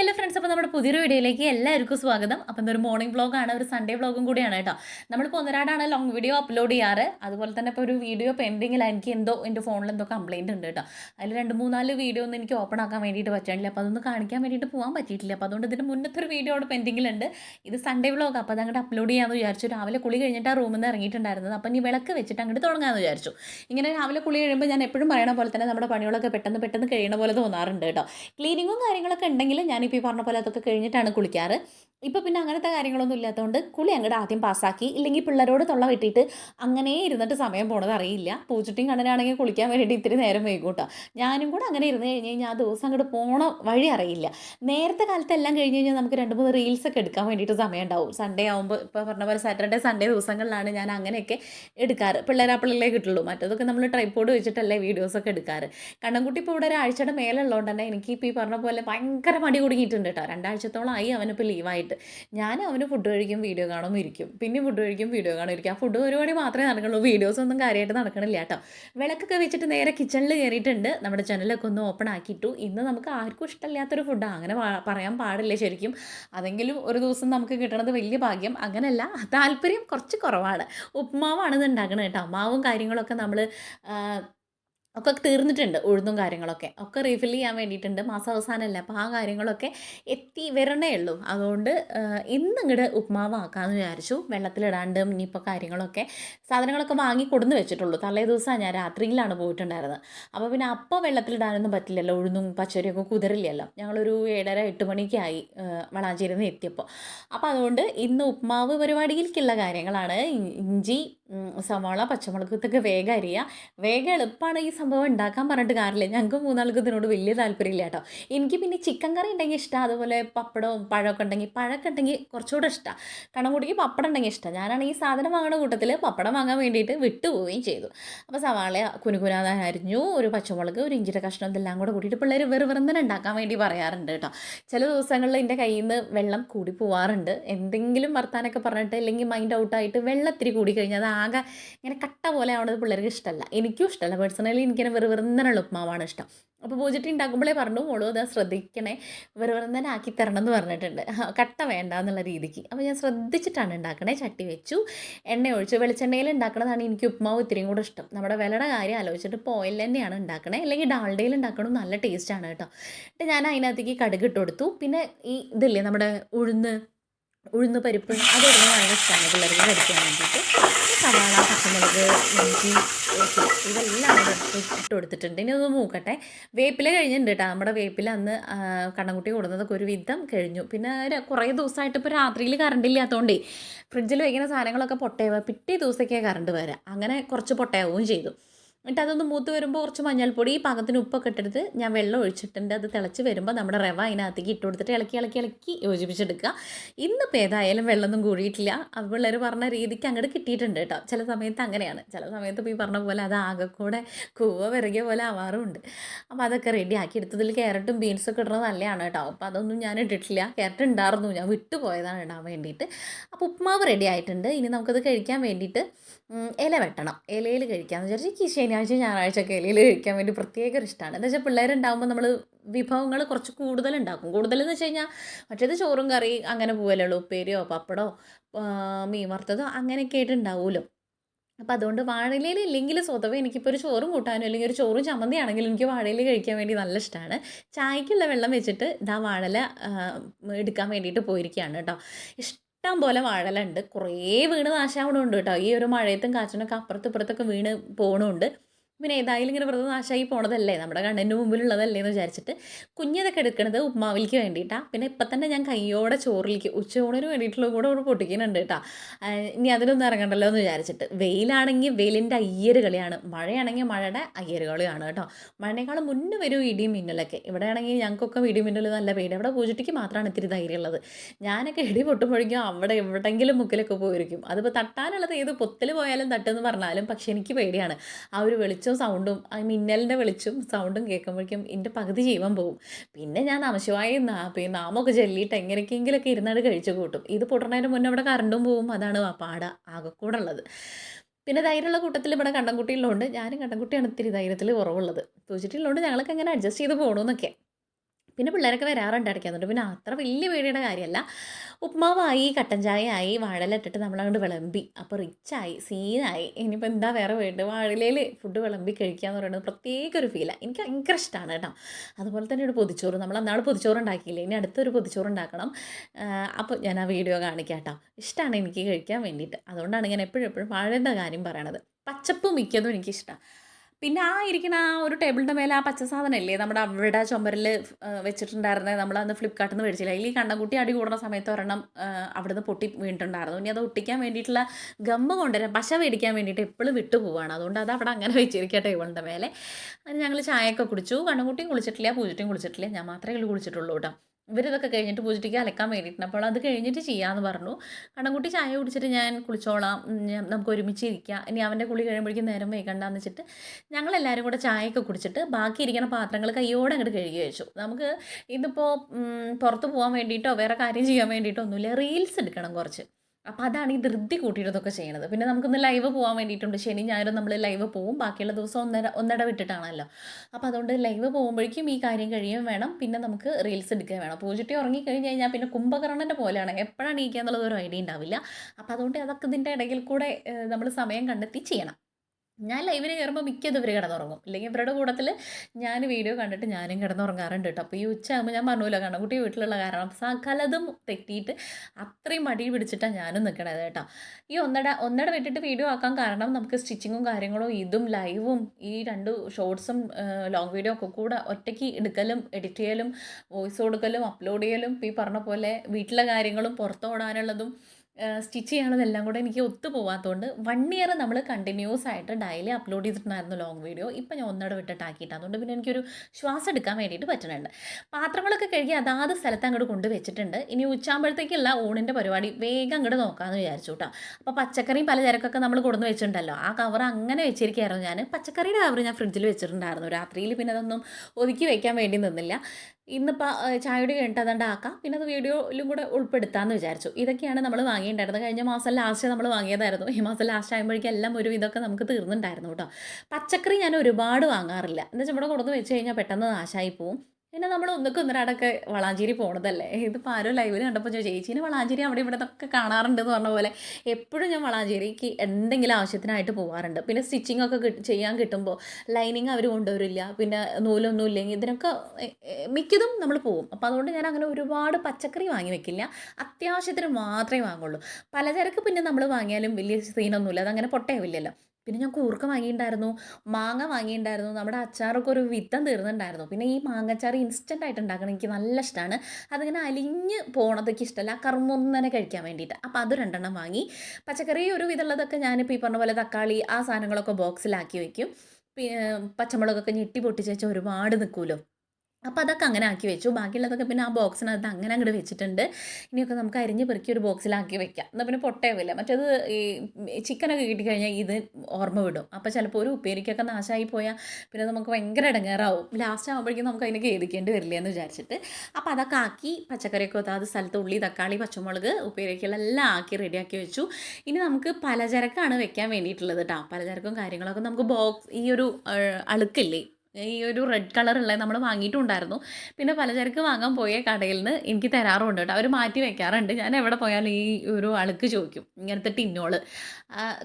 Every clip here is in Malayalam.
ഹലോ ഫ്രണ്ട്സ് അപ്പോൾ നമ്മുടെ പുതിയൊരു വീഡിയോയിലേക്ക് എല്ലാവർക്കും സ്വാഗതം. അപ്പം ഇതൊരു മോർണിംഗ് വ്ളോഗാണ് ഒരു സൺഡേ വ്ളോഗും കൂടിയാണ് കേട്ടോ. നമ്മളിപ്പോൾ ഒന്നരാടാണ് ലോങ് വീഡിയോ അപ്ലോഡ് ചെയ്യാറ്. അതുപോലെ തന്നെ ഇപ്പോൾ ഒരു വീഡിയോ പെൻഡിങ്ങിലാണ് എനിക്ക് എന്തോ എന്റെ ഫോണിൽ എന്തോ കംപ്ലയിന്റ് ഉണ്ട് കേട്ടോ. അതിൽ രണ്ട് മൂന്നാൽ വീഡിയോ ഒന്നും എനിക്ക് ഓപ്പൺ ആക്കാൻ വേണ്ടിയിട്ട് പറ്റണില്ല അപ്പോൾ അതൊന്ന് കാണിക്കാൻ വേണ്ടിയിട്ട് പോകാൻ പറ്റിയിട്ടില്ല. അപ്പോൾ അതുകൊണ്ട് ഇതിന്റെ മുന്നത്തെ ഒരു വീഡിയോ അവിടെ പെൻഡിങ്ങിലുണ്ട് ഇത് സൺഡേ വ്ളോഗ് അപ്പോൾ അത് അങ്ങോട്ട് അപ്ലോഡ് ചെയ്യാമെന്ന് വിചാരിച്ചു. രാവിലെ കുളി കഴിഞ്ഞിട്ട് ആ റൂമിൽ നിന്ന് ഇറങ്ങിയിട്ടുണ്ടായിരുന്നത്. അപ്പോൾ ഇനി വിളക്ക് വെച്ചിട്ട് അങ്ങോട്ട് തുടങ്ങാമെന്ന് വിചാരിച്ചു. ഇങ്ങനെ രാവിലെ കുളി കഴിയുമ്പോൾ ഞാൻ എപ്പോഴും പറയണ പോലെ തന്നെ നമ്മുടെ പണികളൊക്കെ പെട്ടെന്ന് പെട്ടെന്ന് കഴിയണ പോലെ തോന്നാറുണ്ട് കേട്ടോ. ക്ലീനിങ്ങും കാര്യങ്ങളൊക്കെ ഉണ്ടെങ്കിൽ ഞാനിപ്പോൾ ഈ പറഞ്ഞ പോലെ അതൊക്കെ കഴിഞ്ഞിട്ടാണ് കുളിക്കാറ്. ഇപ്പോൾ പിന്നെ അങ്ങനത്തെ കാര്യങ്ങളൊന്നും ഇല്ലാത്തതുകൊണ്ട് കുളി അങ്ങോട്ട് ആദ്യം പാസ്സാക്കി ഇല്ലെങ്കിൽ പിള്ളേരോട് തൊള്ള വെട്ടിയിട്ട് അങ്ങനെ ഇരുന്നിട്ട് സമയം പോണത് അറിയില്ല. പൂച്ചുട്ടിയും കണ്ണനാണെങ്കിൽ കുളിക്കാൻ വേണ്ടിയിട്ട് ഇത്തിരി നേരം വൈകൂട്ടോ. ഞാനും കൂടെ അങ്ങനെ ഇരുന്ന് കഴിഞ്ഞ് കഴിഞ്ഞാൽ ആ ദിവസം അങ്ങോട്ട് പോണ വഴി അറിയില്ല. നേരത്തെ കാലത്ത് എല്ലാം കഴിഞ്ഞ് കഴിഞ്ഞാൽ നമുക്ക് രണ്ട് മൂന്ന് റീൽസ് ഒക്കെ എടുക്കാൻ വേണ്ടിയിട്ട് സമയം ഉണ്ടാവും. സൺഡേ ആകുമ്പോൾ ഇപ്പോൾ പറഞ്ഞ പോലെ സാറ്റർഡേ സൺഡേ ദിവസങ്ങളിലാണ് ഞാൻ അങ്ങനെയൊക്കെ എടുക്കാറ്. പിള്ളേർ ആ പിള്ളേരെ കിട്ടുള്ളൂ. മറ്റതൊക്കെ നമ്മൾ ട്രൈപ്പോഡ് വെച്ചിട്ടല്ലേ വീഡിയോസൊക്കെ എടുക്കാറ്. കണ്ണൻകുട്ടി ഇപ്പോൾ ഇവിടെ ഒരാഴ്ചയുടെ മേലുള്ളതുകൊണ്ട് തന്നെ എനിക്ക് ഇപ്പോൾ ഈ പറഞ്ഞ പോലെ ഭയങ്കര മടി കുടുങ്ങിയിട്ടുണ്ട് കേട്ടോ രണ്ടാഴ്ചത്തോളമായി അവനിപ്പോൾ ലീവായിട്ട് ഞാൻ അവന് ഫുഡ് കഴിക്കും വീഡിയോ കാണും ഇരിക്കും. പിന്നെ ഫുഡ് കഴിക്കും വീഡിയോ കാണും ഇരിക്കും. ആ ഫുഡ് പരിപാടി മാത്രമേ നടക്കുള്ളൂ. വീഡിയോസ് ഒന്നും കാര്യമായിട്ട് നടക്കണില്ല കേട്ടോ. വിളക്കൊക്കെ വെച്ചിട്ട് നേരെ കിച്ചണിൽ കയറിയിട്ടുണ്ട് നമ്മുടെ ചാനലൊക്കെ ഒന്ന് ഓപ്പൺ ആക്കിയിട്ടു. ഇന്ന് നമുക്ക് ആർക്കും ഇഷ്ടമില്ലാത്തൊരു ഫുഡാണ് അങ്ങനെ പറയാൻ പാടില്ല ശരിക്കും? അതെങ്കിലും ഒരു ദിവസം നമുക്ക് കിട്ടണത് വലിയ ഭാഗ്യം. അങ്ങനെയല്ല താല്പര്യം കുറച്ച് കുറവാണ്. ഉപ്മാവാണ് ഇത് ഉണ്ടാക്കണത് കേട്ടോ. മാവും കാര്യങ്ങളൊക്കെ നമ്മൾ ഒക്കെ തീർന്നിട്ടുണ്ട് ഉഴുതും കാര്യങ്ങളൊക്കെ. ഒക്കെ റീഫിൽ ചെയ്യാൻ വേണ്ടിയിട്ടുണ്ട്. മാസം അവസാനമല്ല അപ്പോൾ ആ കാര്യങ്ങളൊക്കെ എത്തി വരണേ ഉള്ളൂ. അതുകൊണ്ട് ഇന്ന് ഉപ്മാവാക്കാമെന്ന് വിചാരിച്ചു. വെള്ളത്തിലിടാണ്ട് ഇനിയിപ്പോൾ കാര്യങ്ങളൊക്കെ സാധനങ്ങളൊക്കെ വാങ്ങി കൊടുന്ന് വെച്ചിട്ടുള്ളൂ. തലേ ദിവസമാണ് ഞാൻ രാത്രിയിലാണ് പോയിട്ടുണ്ടായിരുന്നത്. അപ്പോൾ പിന്നെ അപ്പോൾ വെള്ളത്തിലിടാനൊന്നും പറ്റില്ലല്ലോ. ഉഴുന്നും പച്ചരിയൊക്കെ കുതിരില്ലല്ലോ ഞങ്ങളൊരു ഏഴര എട്ട് മണിക്കായി വളാഞ്ചേരിന്ന് എത്തിയപ്പോൾ അപ്പോൾ അതുകൊണ്ട് ഇന്ന് ഉപ്മാവ് പരിപാടിയിലേക്കുള്ള കാര്യങ്ങളാണ്. ഇഞ്ചി സവാള പച്ചമുളക് ഇതൊക്കെ വേഗം അരിയുക വേഗം എളുപ്പമാണ് ഈ സംഭവം ഉണ്ടാക്കാൻ പറഞ്ഞിട്ട് കാര്യമില്ല. ഞങ്ങൾക്ക് മൂന്നാൾക്ക് ഇതിനോട് വലിയ താല്പര്യമില്ല കേട്ടോ. എനിക്ക് പിന്നെ ചിക്കൻ കറി ഉണ്ടെങ്കിൽ ഇഷ്ടം. അതുപോലെ പപ്പടവും പഴമൊക്കെ ഉണ്ടെങ്കിൽ പഴമൊക്കെ ഉണ്ടെങ്കിൽ കുറച്ചുകൂടെ ഇഷ്ടമാണ് കണക്കുട്ടിക്ക് പപ്പടം ഉണ്ടെങ്കിൽ ഇഷ്ടം. ഞാനാണെങ്കിൽ സാധനം വാങ്ങണ കൂട്ടത്തിൽ പപ്പടം വാങ്ങാൻ വേണ്ടിയിട്ട് വിട്ടുപോവുകയും ചെയ്തു. അപ്പോൾ സവാള കുനുകുനാതെ അരിഞ്ഞു. ഒരു പച്ചമുളക് ഒരു ഇഞ്ചിയുടെ കഷ്ണം ഇതെല്ലാം കൂടെ കൂട്ടിയിട്ട് പിള്ളേർ വെറു വെറുതെ ഉണ്ടാക്കാൻ വേണ്ടി പറയാറുണ്ട് കേട്ടോ. ചില ദിവസങ്ങളിൽ എന്റെ കയ്യിൽ നിന്ന് വെള്ളം കൂടി പോവാറുണ്ട്. എന്തെങ്കിലും വർത്താനൊക്കെ പറഞ്ഞിട്ട് അല്ലെങ്കിൽ മൈൻഡ് ഔട്ടായിട്ട് വെള്ളത്തിരി കൂടി കഴിഞ്ഞാൽ ആകെ ഇങ്ങനെ കട്ട പോലെ ആവണത് പിള്ളേർക്ക് ഇഷ്ടമല്ല എനിക്കും ഇഷ്ടമല്ല പേഴ്സണലി എനിക്കിങ്ങനെ വെറു വെറുതെനുള്ള ഉപ്മാവാണ് ഇഷ്ടം. അപ്പോൾ പൂജിട്ട് ഉണ്ടാക്കുമ്പോഴേ പറഞ്ഞു മോളൂ അത് ശ്രദ്ധിക്കണേ. വെറു വെറുതെ ആക്കി തരണം എന്ന് പറഞ്ഞിട്ടുണ്ട് കട്ട വേണ്ട എന്നുള്ള രീതിക്ക്. അപ്പോൾ ഞാൻ ശ്രദ്ധിച്ചിട്ടാണ് ഉണ്ടാക്കണേ ചട്ടി വെച്ചു. എണ്ണ ഒഴിച്ചു. വെളിച്ചെണ്ണയിൽ ഉണ്ടാക്കണതാണ് എനിക്ക് ഉപ്മാവ് ഇത്തിരിയും കൂടെ ഇഷ്ടം. നമ്മുടെ വിലയുടെ കാര്യം ആലോചിച്ചിട്ട് ഇപ്പോൾ ഓയിൽ തന്നെയാണ് ഉണ്ടാക്കണേ അല്ലെങ്കിൽ ഡാൾഡയിൽ ഉണ്ടാക്കണം നല്ല ടേസ്റ്റാണ് കേട്ടോ. എന്നിട്ട് ഞാൻ അതിനകത്തേക്ക് കടുക് ഇട്ട് കൊടുത്തു. പിന്നെ ഈ ഇതില്ലേ നമ്മുടെ ഉഴുന്ന് ഉഴുന്ന് പരിപ്പ് അതൊക്കെ നല്ല ഇഷ്ടമാണ് പിള്ളേർക്ക് കഴിക്കാൻ വേണ്ടിയിട്ട്. സവാള പച്ചമുളക് ഇഞ്ചി ഇതെല്ലാം അവിടെ ഇട്ട് കൊടുത്തിട്ടുണ്ട്. ഇനി ഒന്ന് മൂക്കട്ടെ. വേപ്പില കഴിഞ്ഞിട്ടുണ്ട് കേട്ടോ നമ്മുടെ വേപ്പില അന്ന് കണ്ണൻകുട്ടി കൊടുന്നതൊക്കെ ഒരു വിധം കഴിഞ്ഞു. പിന്നെ കുറേ ദിവസമായിട്ട് ഇപ്പോൾ രാത്രിയിൽ കറണ്ട് ഇല്ലാത്തതുകൊണ്ടേ ഫ്രിഡ്ജിൽ വയ്ക്കുന്ന സാധനങ്ങളൊക്കെ പൊട്ടയാവുക പിറ്റേ ദിവസമൊക്കെ കറണ്ട് വരാം. അങ്ങനെ കുറച്ച് പൊട്ടയാവുകയും ചെയ്തു. എന്നിട്ട് അതൊന്ന് മൂത്ത് വരുമ്പോൾ കുറച്ച് മഞ്ഞൾപ്പൊടി ഈ പാകത്തിന് ഉപ്പൊക്കെ ഇട്ടെടുത്ത് ഞാൻ വെള്ളം ഒഴിച്ചിട്ടുണ്ട് അത് തിളച്ച് വരുമ്പോൾ നമ്മുടെ റവ അതിനകത്തേക്ക് ഇട്ട് കൊടുത്തിട്ട് ഇളക്കി ഇളക്കി ഇളക്കി യോജിപ്പിച്ചെടുക്കുക. ഇന്നിപ്പോൾ ഏതായാലും വെള്ളമൊന്നും കൂടിയിട്ടില്ല. പിള്ളേർ പറഞ്ഞ രീതിക്ക് അങ്ങോട്ട് കിട്ടിയിട്ടുണ്ട് കേട്ടോ. ചില സമയത്ത് അങ്ങനെയാണ്. ചില സമയത്ത് ഈ പറഞ്ഞ പോലെ അത് കൂടെ കൂവ വിറകിയ പോലെ ആവാറുമുണ്ട് അപ്പോൾ അതൊക്കെ റെഡി ആക്കി എടുത്തതിൽ ക്യാരറ്റും ബീൻസൊക്കെ ഇടുന്നത് നല്ലതാണ് കേട്ടോ. അപ്പോൾ അതൊന്നും ഞാൻ ഇട്ടിട്ടില്ല. ക്യാരറ്റ് ഉണ്ടായിരുന്നു ഞാൻ വിട്ടുപോയതാണ് ഇടാൻ വേണ്ടിയിട്ട്. അപ്പോൾ ഉപ്മാവ് റെഡി ആയിട്ടുണ്ട്. ഇനി നമുക്കത് കഴിക്കാൻ വേണ്ടിയിട്ട് ഇല വെട്ടണം. ഇലയിൽ കഴിക്കാമെന്ന് വിചാരിച്ച് ഈ ശനിയാഴ്ച ഞായറാഴ്ച ഒക്കെ ഇലയിൽ കഴിക്കാൻ വേണ്ടി പ്രത്യേക ഒരു ഇഷ്ടമാണ് എന്താ വെച്ചാൽ പിള്ളേരുണ്ടാകുമ്പോൾ നമ്മൾ വിഭവങ്ങൾ കുറച്ച് കൂടുതൽ ഉണ്ടാക്കും. കൂടുതലെന്ന് വെച്ച് കഴിഞ്ഞാൽ മറ്റേത് ചോറും കറി അങ്ങനെ പോവല്ലേ ഉള്ളൂ ഉപ്പേരിയോ പപ്പടോ മീൻ വറുത്തതോ അങ്ങനെയൊക്കെ ആയിട്ട് ഉണ്ടാവുമല്ലോ അപ്പോൾ അതുകൊണ്ട് വാഴയിലയിൽ ഇല്ലെങ്കിൽ സ്വതവേ എനിക്കിപ്പോൾ ഒരു ചോറും കൂട്ടാനോ അല്ലെങ്കിൽ ഒരു ചോറും ചമ്മന്തിയാണെങ്കിലും എനിക്ക് വാഴയില കഴിക്കാൻ വേണ്ടി നല്ല ഇഷ്ടമാണ് ചായക്കുള്ള വെള്ളം വെച്ചിട്ട് ഇതാ വാഴല എടുക്കാൻ വേണ്ടിയിട്ട് പോയിരിക്കുകയാണ് കേട്ടോ. ഇഷ്ടം പോലെ വാഴല ഉണ്ട് കുറേ വീണ് നാശാവണമുണ്ട് കേട്ടോ. ഈ ഒരു മഴയത്തും കാറ്റിനൊക്കെ അപ്പുറത്തും ഇപ്പുറത്തൊക്കെ വീണ് പോകണമുണ്ട് പിന്നെ ഏതായാലും ഇങ്ങനെ വെറുതെ നാശമായി പോണതല്ലേ? നമ്മുടെ കണ്ണിന്റെ മുമ്പിലുള്ളതല്ലേ എന്ന് വിചാരിച്ചിട്ട് കുഞ്ഞതൊക്കെ എടുക്കണത് ഉപ്മാവിലേക്ക് വേണ്ടിയിട്ടാണ് പിന്നെ ഇപ്പം തന്നെ ഞാൻ കയ്യോടെ ചോറിലേക്ക് ഉച്ചയൂണിന് വേണ്ടിയിട്ടുള്ളത് കൂടെ ഇവിടെ പൊട്ടിക്കുന്നുണ്ട് കേട്ടോ. ഇനി അതിനൊന്നും ഇറങ്ങണ്ടല്ലോ എന്ന് വിചാരിച്ചിട്ട്. വെയിലാണെങ്കിൽ വെയിലിന്റെ അയ്യര് കളിയാണ് മഴയാണെങ്കിൽ മഴയുടെ അയ്യര് കളിയാണ് കേട്ടോ. മഴയേക്കാളും മുന്നേ വരും ഇടിയും മിന്നലൊക്കെ. ഇവിടെ ആണെങ്കിൽ ഞങ്ങൾക്കൊക്കെ ഇടിയും മിന്നൽ നല്ല പേടി അവിടെ പൂജട്ടിക്ക് മാത്രമാണ് ഇത്തിരി ധൈര്യമുള്ളത്. ഞാനൊക്കെ ഇടി പൊട്ടുമ്പോഴേക്കും അവിടെ എവിടെയെങ്കിലും മുക്കിലൊക്കെ പോയിരിക്കും. അതിപ്പോൾ തട്ടാനുള്ളത് ഏത് പൊത്തിൽ പോയാലും തട്ടെന്ന് പറഞ്ഞാലും പക്ഷേ എനിക്ക് പേടിയാണ്. ആ ഒരു വെളിച്ചവും സൗണ്ടും ആ മിന്നലിന്റെ വെളിച്ചവും സൗണ്ടും കേൾക്കുമ്പോഴേക്കും എന്റെ പകുതി ജീവൻ പോകും. പിന്നെ ഞാൻ നാ പിന്നെ നാമൊക്കെ ചൊല്ലിയിട്ട് എങ്ങനെയൊക്കെയെങ്കിലൊക്കെ ഇരുന്നാട് കഴിച്ചു കൂട്ടും. ഇത് പൊട്ടണതിന് മുന്നേ അവിടെ കറണ്ടും പോവും അതാണ് ആ പാട ആകെക്കൂടെ ഉള്ളത്. പിന്നെ ധൈര്യമുള്ള കൂട്ടത്തിൽ ഇവിടെ കണ്ടൻകുട്ടിയുള്ളതുകൊണ്ട് ഞാനും കണ്ടൻകുട്ടിയാണ് ഇത്തിരി ധൈര്യത്തിൽ കുറവുള്ളത്. തൂച്ചിട്ടുള്ളതുകൊണ്ട് ഞങ്ങൾക്ക് എങ്ങനെ അഡ്ജസ്റ്റ് ചെയ്ത് പോകണമെന്നൊക്കെ പിന്നെ പിള്ളേരൊക്കെ വരാറുണ്ട് അടയ്ക്കാറുണ്ട് പിന്നെ അത്ര വലിയ പേടിയുടെ കാര്യമല്ല. ഉപ്മാവായി കട്ടൻ ചായ ആയി വാഴലിട്ടിട്ട് നമ്മളങ്ങോട്ട് വിളമ്പി. അപ്പോൾ റിച്ചായി സീനായി. ഇനിയിപ്പോൾ എന്താ വേറെ വേണ്ടത്? വാഴലയിൽ ഫുഡ് വിളമ്പി കഴിക്കുക എന്ന് പറയുന്നത് പ്രത്യേക ഒരു ഫീലാണ് എനിക്ക് ഭയങ്കര ഇഷ്ടമാണ് കേട്ടോ. അതുപോലെ തന്നെ ഒരു പൊതിച്ചോറ്. നമ്മൾ അന്നാൾ പൊതിച്ചോറ് ഉണ്ടാക്കിയില്ലേ ഇനി അടുത്തൊരു പൊതിച്ചോറ് ഉണ്ടാക്കണം. അപ്പോൾ ഞാൻ ആ വീഡിയോ കാണിക്കാം കേട്ടോ. ഇഷ്ടമാണ് എനിക്ക് കഴിക്കാൻ വേണ്ടിയിട്ട്. അതുകൊണ്ടാണ് ഞാൻ എപ്പോഴും എപ്പോഴും വാഴേന്റെ കാര്യം പറയണത്. പച്ചപ്പ് മിക്കതും എനിക്കിഷ്ടമാണ് പിന്നെ ആ ഇരിക്കുന്ന ആ ഒരു ടേബിളിന്റെ മേലെ ആ പച്ച സാധനം അല്ലേ നമ്മുടെ അവിടെ ചുമരിൽ വെച്ചിട്ടുണ്ടായിരുന്നത് നമ്മൾ അന്ന് ഫ്ലിപ്കാർട്ടിൽ നിന്ന് മേടിച്ചില്ല? അതിൽ കണ്ണൻകുട്ടി അടി കൂടുന്ന സമയത്ത് ഒരെണ്ണം അവിടുന്ന് പൊട്ടി വീണിട്ടുണ്ടായിരുന്നു. ഇനി അത് ഒട്ടിക്കാൻ വേണ്ടിയിട്ടുള്ള ഗമ്മ കൊണ്ടുവരാൻ പശ മേടിക്കാൻ വേണ്ടിയിട്ട് എപ്പോഴും വിട്ടു പോവാണ്. അതുകൊണ്ട് അത് അവിടെ അങ്ങനെ വെച്ചിരിക്കുക ടേബിളിന്റെ മേലെ. അതിന് ഞങ്ങൾ ചായയൊക്കെ കുടിച്ചു. കണ്ണൻകുട്ടിയും കുളിച്ചിട്ടില്ല പൂജിട്ടും കുളിച്ചിട്ടില്ല. ഞാൻ മാത്രമേ കുളിച്ചിട്ടുള്ളൂ കേട്ടോ. ഇവരിതൊക്കെ കഴിഞ്ഞിട്ട് പൂജയ്ക്ക് അലക്കാൻ വേണ്ടിയിട്ടുണ്ട്. അപ്പോൾ അത് കഴിഞ്ഞിട്ട് ചെയ്യാമെന്ന് പറഞ്ഞു. കണ്ണൻകുട്ടി ചായ കുടിച്ചിട്ട് ഞാൻ കുളിച്ചോളാം. നമുക്ക് ഒരുമിച്ച് ഇരിക്കാം. ഇനി അവന്റെ കുളി കഴിയുമ്പോഴേക്കും നേരം വൈകണ്ടെന്ന് വെച്ചിട്ട് ഞങ്ങളെല്ലാവരും കൂടെ ചായയൊക്കെ കുടിച്ചിട്ട് ബാക്കി ഇരിക്കുന്ന പാത്രങ്ങൾ കയ്യോടെ അങ്ങോട്ട് കഴുകി വെച്ചു. നമുക്ക് ഇതിപ്പോൾ പുറത്ത് പോകാൻ വേണ്ടിയിട്ടോ വേറെ കാര്യം ചെയ്യാൻ വേണ്ടിയിട്ടോ ഒന്നുമില്ല. റീൽസ് എടുക്കണം കുറച്ച്. അപ്പോൾ അതാണ് ഈ ധൃതി കൂട്ടിയിട്ടതൊക്കെ ചെയ്യണത്. പിന്നെ നമുക്കൊന്ന് ലൈവ് പോകാൻ വേണ്ടിയിട്ടുണ്ട്. ശനി ഞായറും നമ്മൾ ലൈവ് പോവും. ബാക്കിയുള്ള ദിവസം ഒന്നര ഒന്നിട വിട്ടിട്ടാണല്ലോ. അപ്പോൾ അതുകൊണ്ട് ലൈവ് പോകുമ്പോഴേക്കും ഈ കാര്യം കഴിയും വേണം. പിന്നെ നമുക്ക് റീൽസ് എടുക്കുകയും വേണം. പൂജിട്ടി ഉറങ്ങി കഴിഞ്ഞ് കഴിഞ്ഞാൽ പിന്നെ കുംഭകർണന്റെ പോലെയാണ്. എപ്പോഴാണ് ഇരിക്കുക എന്നുള്ളത് ഒരു ഐഡിയ ഉണ്ടാവില്ല. അപ്പോൾ അതുകൊണ്ട് അതൊക്കെ ഇതിന്റെ ഇടയിൽ കൂടെ നമ്മൾ സമയം കണ്ടെത്തി ചെയ്യണം. ഞാൻ ലൈവിന് കയറുമ്പോൾ മിക്കതും ഇവർ കിടന്നുറങ്ങും. ഇല്ലെങ്കിൽ ഇവരുടെ കൂട്ടത്തിൽ ഞാൻ വീഡിയോ കണ്ടിട്ട് ഞാനും കിടന്നുറങ്ങാറുണ്ട് കേട്ടോ അപ്പോൾ ഈ ഉച്ചയാകുമ്പോൾ ഞാൻ പറഞ്ഞില്ല കണ്ണുകുട്ടി വീട്ടിലുള്ള കാരണം. സകലതും തെറ്റിയിട്ട് അത്രയും മടി പിടിച്ചിട്ടാണ് ഞാനും നിൽക്കണത് കേട്ടോ ഈ ഒന്നട ഒന്നട വിട്ടിട്ട് വീഡിയോ ആക്കാൻ കാരണം നമുക്ക് സ്റ്റിച്ചിങ്ങും കാര്യങ്ങളും ഇതും ലൈവും ഈ രണ്ട് ഷോർട്സും ലോങ് വീഡിയോ ഒക്കെ കൂടെ ഒറ്റയ്ക്ക് എടുക്കലും എഡിറ്റ് ചെയ്യലും വോയിസ് കൊടുക്കലും അപ്ലോഡ് ചെയ്യലും ഈ പറഞ്ഞ പോലെ വീട്ടിലെ കാര്യങ്ങളും പുറത്തോടാനുള്ളതും സ്റ്റിച്ച് ചെയ്യാനുള്ളതെല്ലാം കൂടെ എനിക്ക് ഒത്തു പോകാത്തതുകൊണ്ട് വൺ ഇയർ നമ്മൾ കണ്ടിന്യൂസ് ആയിട്ട് ഡെയിലി അപ്ലോഡ് ചെയ്തിട്ടുണ്ടായിരുന്നു ലോങ് വീഡിയോ ഇപ്പം ഞാൻ ഒന്നട വിട്ടിട്ടാക്കിയിട്ട് അതുകൊണ്ട് പിന്നെ എനിക്കൊരു ശ്വാസം എടുക്കാൻ വേണ്ടിയിട്ട് പറ്റുന്നുണ്ട്. പാത്രങ്ങളൊക്കെ കഴുകി അതാത് സ്ഥലത്ത് അങ്ങോട്ട് കൊണ്ട് വെച്ചിട്ടുണ്ട്. ഇനി ഉച്ചാകുമ്പോഴത്തേക്കുള്ള ഊണിന്റെ പരിപാടി വേഗം അങ്ങോട്ട് നോക്കാമെന്ന് വിചാരിച്ചു കേട്ടോ അപ്പോൾ പച്ചക്കറിയും പലചരക്കൊക്കെ നമ്മൾ കൊടുന്ന് വെച്ചിട്ടുണ്ടല്ലോ. ആ കവർ അങ്ങനെ വെച്ചിരിക്കുകയായിരുന്നു ഞാൻ പച്ചക്കറിയുടെ കവർ ഞാൻ ഫ്രിഡ്ജിൽ വെച്ചിട്ടുണ്ടായിരുന്നു. രാത്രിയിൽ പിന്നെ അതൊന്നും ഒതുക്കി വയ്ക്കാൻ വേണ്ടി നിന്നില്ല. ഇന്നിപ്പോൾ ചായയുടെ കഴിഞ്ഞിട്ട് അതുകൊണ്ട് ആക്കാം. പിന്നെ അത് വീഡിയോയിലും കൂടെ ഉൾപ്പെടുത്താമെന്ന് വിചാരിച്ചു. ഇതൊക്കെയാണ് നമ്മൾ വാങ്ങിയിട്ടുണ്ടായിരുന്നത് കഴിഞ്ഞ മാസം ലാസ്റ്റ് നമ്മൾ വാങ്ങിയതായിരുന്നു. ഈ മാസം ലാസ്റ്റ് ആകുമ്പോഴേക്കും എല്ലാം ഒരു ഇതൊക്കെ നമുക്ക് തീർന്നിട്ടുണ്ടായിരുന്നു കേട്ടോ. പച്ചക്കറി ഞാൻ ഒരുപാട് വാങ്ങാറില്ല. എന്താ വെച്ചാൽ ഇവിടെ കൊടുത്ത് വെച്ച് കഴിഞ്ഞാൽ പെട്ടെന്ന് നാശമായി പോവും. പിന്നെ നമ്മൾ ഒന്നൊക്കെ ഒന്നരാടൊക്കെ വളാഞ്ചേരി പോണതല്ലേ? ഇതിപ്പോൾ ആരോ ലൈവിൽ കണ്ടപ്പോൾ ചോദിച്ചു ചേച്ചീനെ വളാഞ്ചേരി അവിടെ ഇവിടെ കാണാറുണ്ട് എന്ന് പറഞ്ഞ പോലെ എപ്പോഴും ഞാൻ വളാഞ്ചേരിക്ക് എന്തെങ്കിലും ആവശ്യത്തിനായിട്ട് പോകാറുണ്ട് പിന്നെ സ്റ്റിച്ചിങ് ഒക്കെ ചെയ്യാൻ കിട്ടുമ്പോൾ ലൈനിങ് അവർ കൊണ്ടുവരില്ല. പിന്നെ നൂലൊന്നും ഇല്ലെങ്കിൽ ഇതിനൊക്കെ മിക്കതും നമ്മൾ പോകും അപ്പോൾ അതുകൊണ്ട് ഞാൻ അങ്ങനെ ഒരുപാട് പച്ചക്കറി വാങ്ങി വെക്കില്ല. അത്യാവശ്യത്തിന് മാത്രമേ വാങ്ങുള്ളൂ. പലചരക്ക് പിന്നെ നമ്മൾ വാങ്ങിയാലും വലിയ സീനൊന്നുമില്ല അതങ്ങനെ പൊട്ടയാവില്ലല്ലോ പിന്നെ ഞാൻ കൂർക്ക വാങ്ങിയിട്ടുണ്ടായിരുന്നു മാങ്ങ വാങ്ങിയിട്ടുണ്ടായിരുന്നു നമ്മുടെ അച്ചാറൊക്കെ ഒരു വിത്തം തീർന്നിട്ടുണ്ടായിരുന്നു. പിന്നെ ഈ മാങ്ങച്ചാർ ഇൻസ്റ്റന്റ് ആയിട്ട് ഉണ്ടാക്കണം എനിക്ക് നല്ല ഇഷ്ടമാണ് അതിങ്ങനെ അലിഞ്ഞ് പോണതൊക്കെ ഇഷ്ടമല്ല തന്നെ കഴിക്കാൻ വേണ്ടിയിട്ട്. അപ്പോൾ അത് രണ്ടെണ്ണം വാങ്ങി. പച്ചക്കറി ഒരു വിധമുള്ളതൊക്കെ ഞാനിപ്പോൾ ഈ പറഞ്ഞ പോലെ തക്കാളി ആ സാധനങ്ങളൊക്കെ ബോക്സിലാക്കി വയ്ക്കും പച്ചമുളകൊക്കെ ഞെട്ടി പൊട്ടിച്ച് വെച്ചാൽ ഒരുപാട് നിൽക്കുമല്ലോ അപ്പോൾ അതൊക്കെ അങ്ങനെ ആക്കി വെച്ചു. ബാക്കിയുള്ളതൊക്കെ പിന്നെ ആ ബോക്സിനകത്ത് അങ്ങനെ അങ്ങോട്ട് വെച്ചിട്ടുണ്ട്. ഇനിയൊക്കെ നമുക്ക് അരിഞ്ഞ് പെറുക്കി ഒരു ബോക്സിലാക്കി വെക്കാം. എന്നാൽ പിന്നെ പൊട്ടയാവില്ല മറ്റേത് ഈ ചിക്കനൊക്കെ കിട്ടിക്കഴിഞ്ഞാൽ ഇത് ഓർമ്മ വിടും. അപ്പോൾ ചിലപ്പോൾ ഒരു ഉപ്പേരിക്കൊക്കെ നാശമായി പോയാൽ പിന്നെ നമുക്ക് ഭയങ്കര ഇടങ്ങേറാവും ലാസ്റ്റ് ആകുമ്പോഴേക്കും നമുക്ക് അതിനെ ഖേദിക്കേണ്ടി വരില്ല എന്ന് വിചാരിച്ചിട്ട്. അപ്പോൾ അതൊക്കെ ആക്കി പച്ചക്കറിയൊക്കെ അതാത് സ്ഥലത്ത് ഉള്ളി തക്കാളി പച്ചമുളക് ഉപ്പേരിക്കുള്ള എല്ലാം ആക്കി റെഡിയാക്കി വെച്ചു. ഇനി നമുക്ക് പലചരക്കാണ് വെക്കാൻ വേണ്ടിയിട്ടുള്ളത് കേട്ടോ പലചരക്കും കാര്യങ്ങളൊക്കെ നമുക്ക് ബോക്സ് ഈ ഒരു അളുക്കില്ലേ ഈ ഒരു റെഡ് കളറുള്ള നമ്മൾ വാങ്ങിയിട്ടുണ്ടായിരുന്നു. പിന്നെ പലചരക്ക് വാങ്ങാൻ പോയ കടയിൽ നിന്ന് എനിക്ക് തരാറുണ്ട് കേട്ടോ. അവർ മാറ്റി വെക്കാറുണ്ട്. ഞാൻ എവിടെ പോയാലും ഈ ഒരു അളുക്ക് ചോദിക്കും. ഇങ്ങനത്തെ ടിന്നോൾ.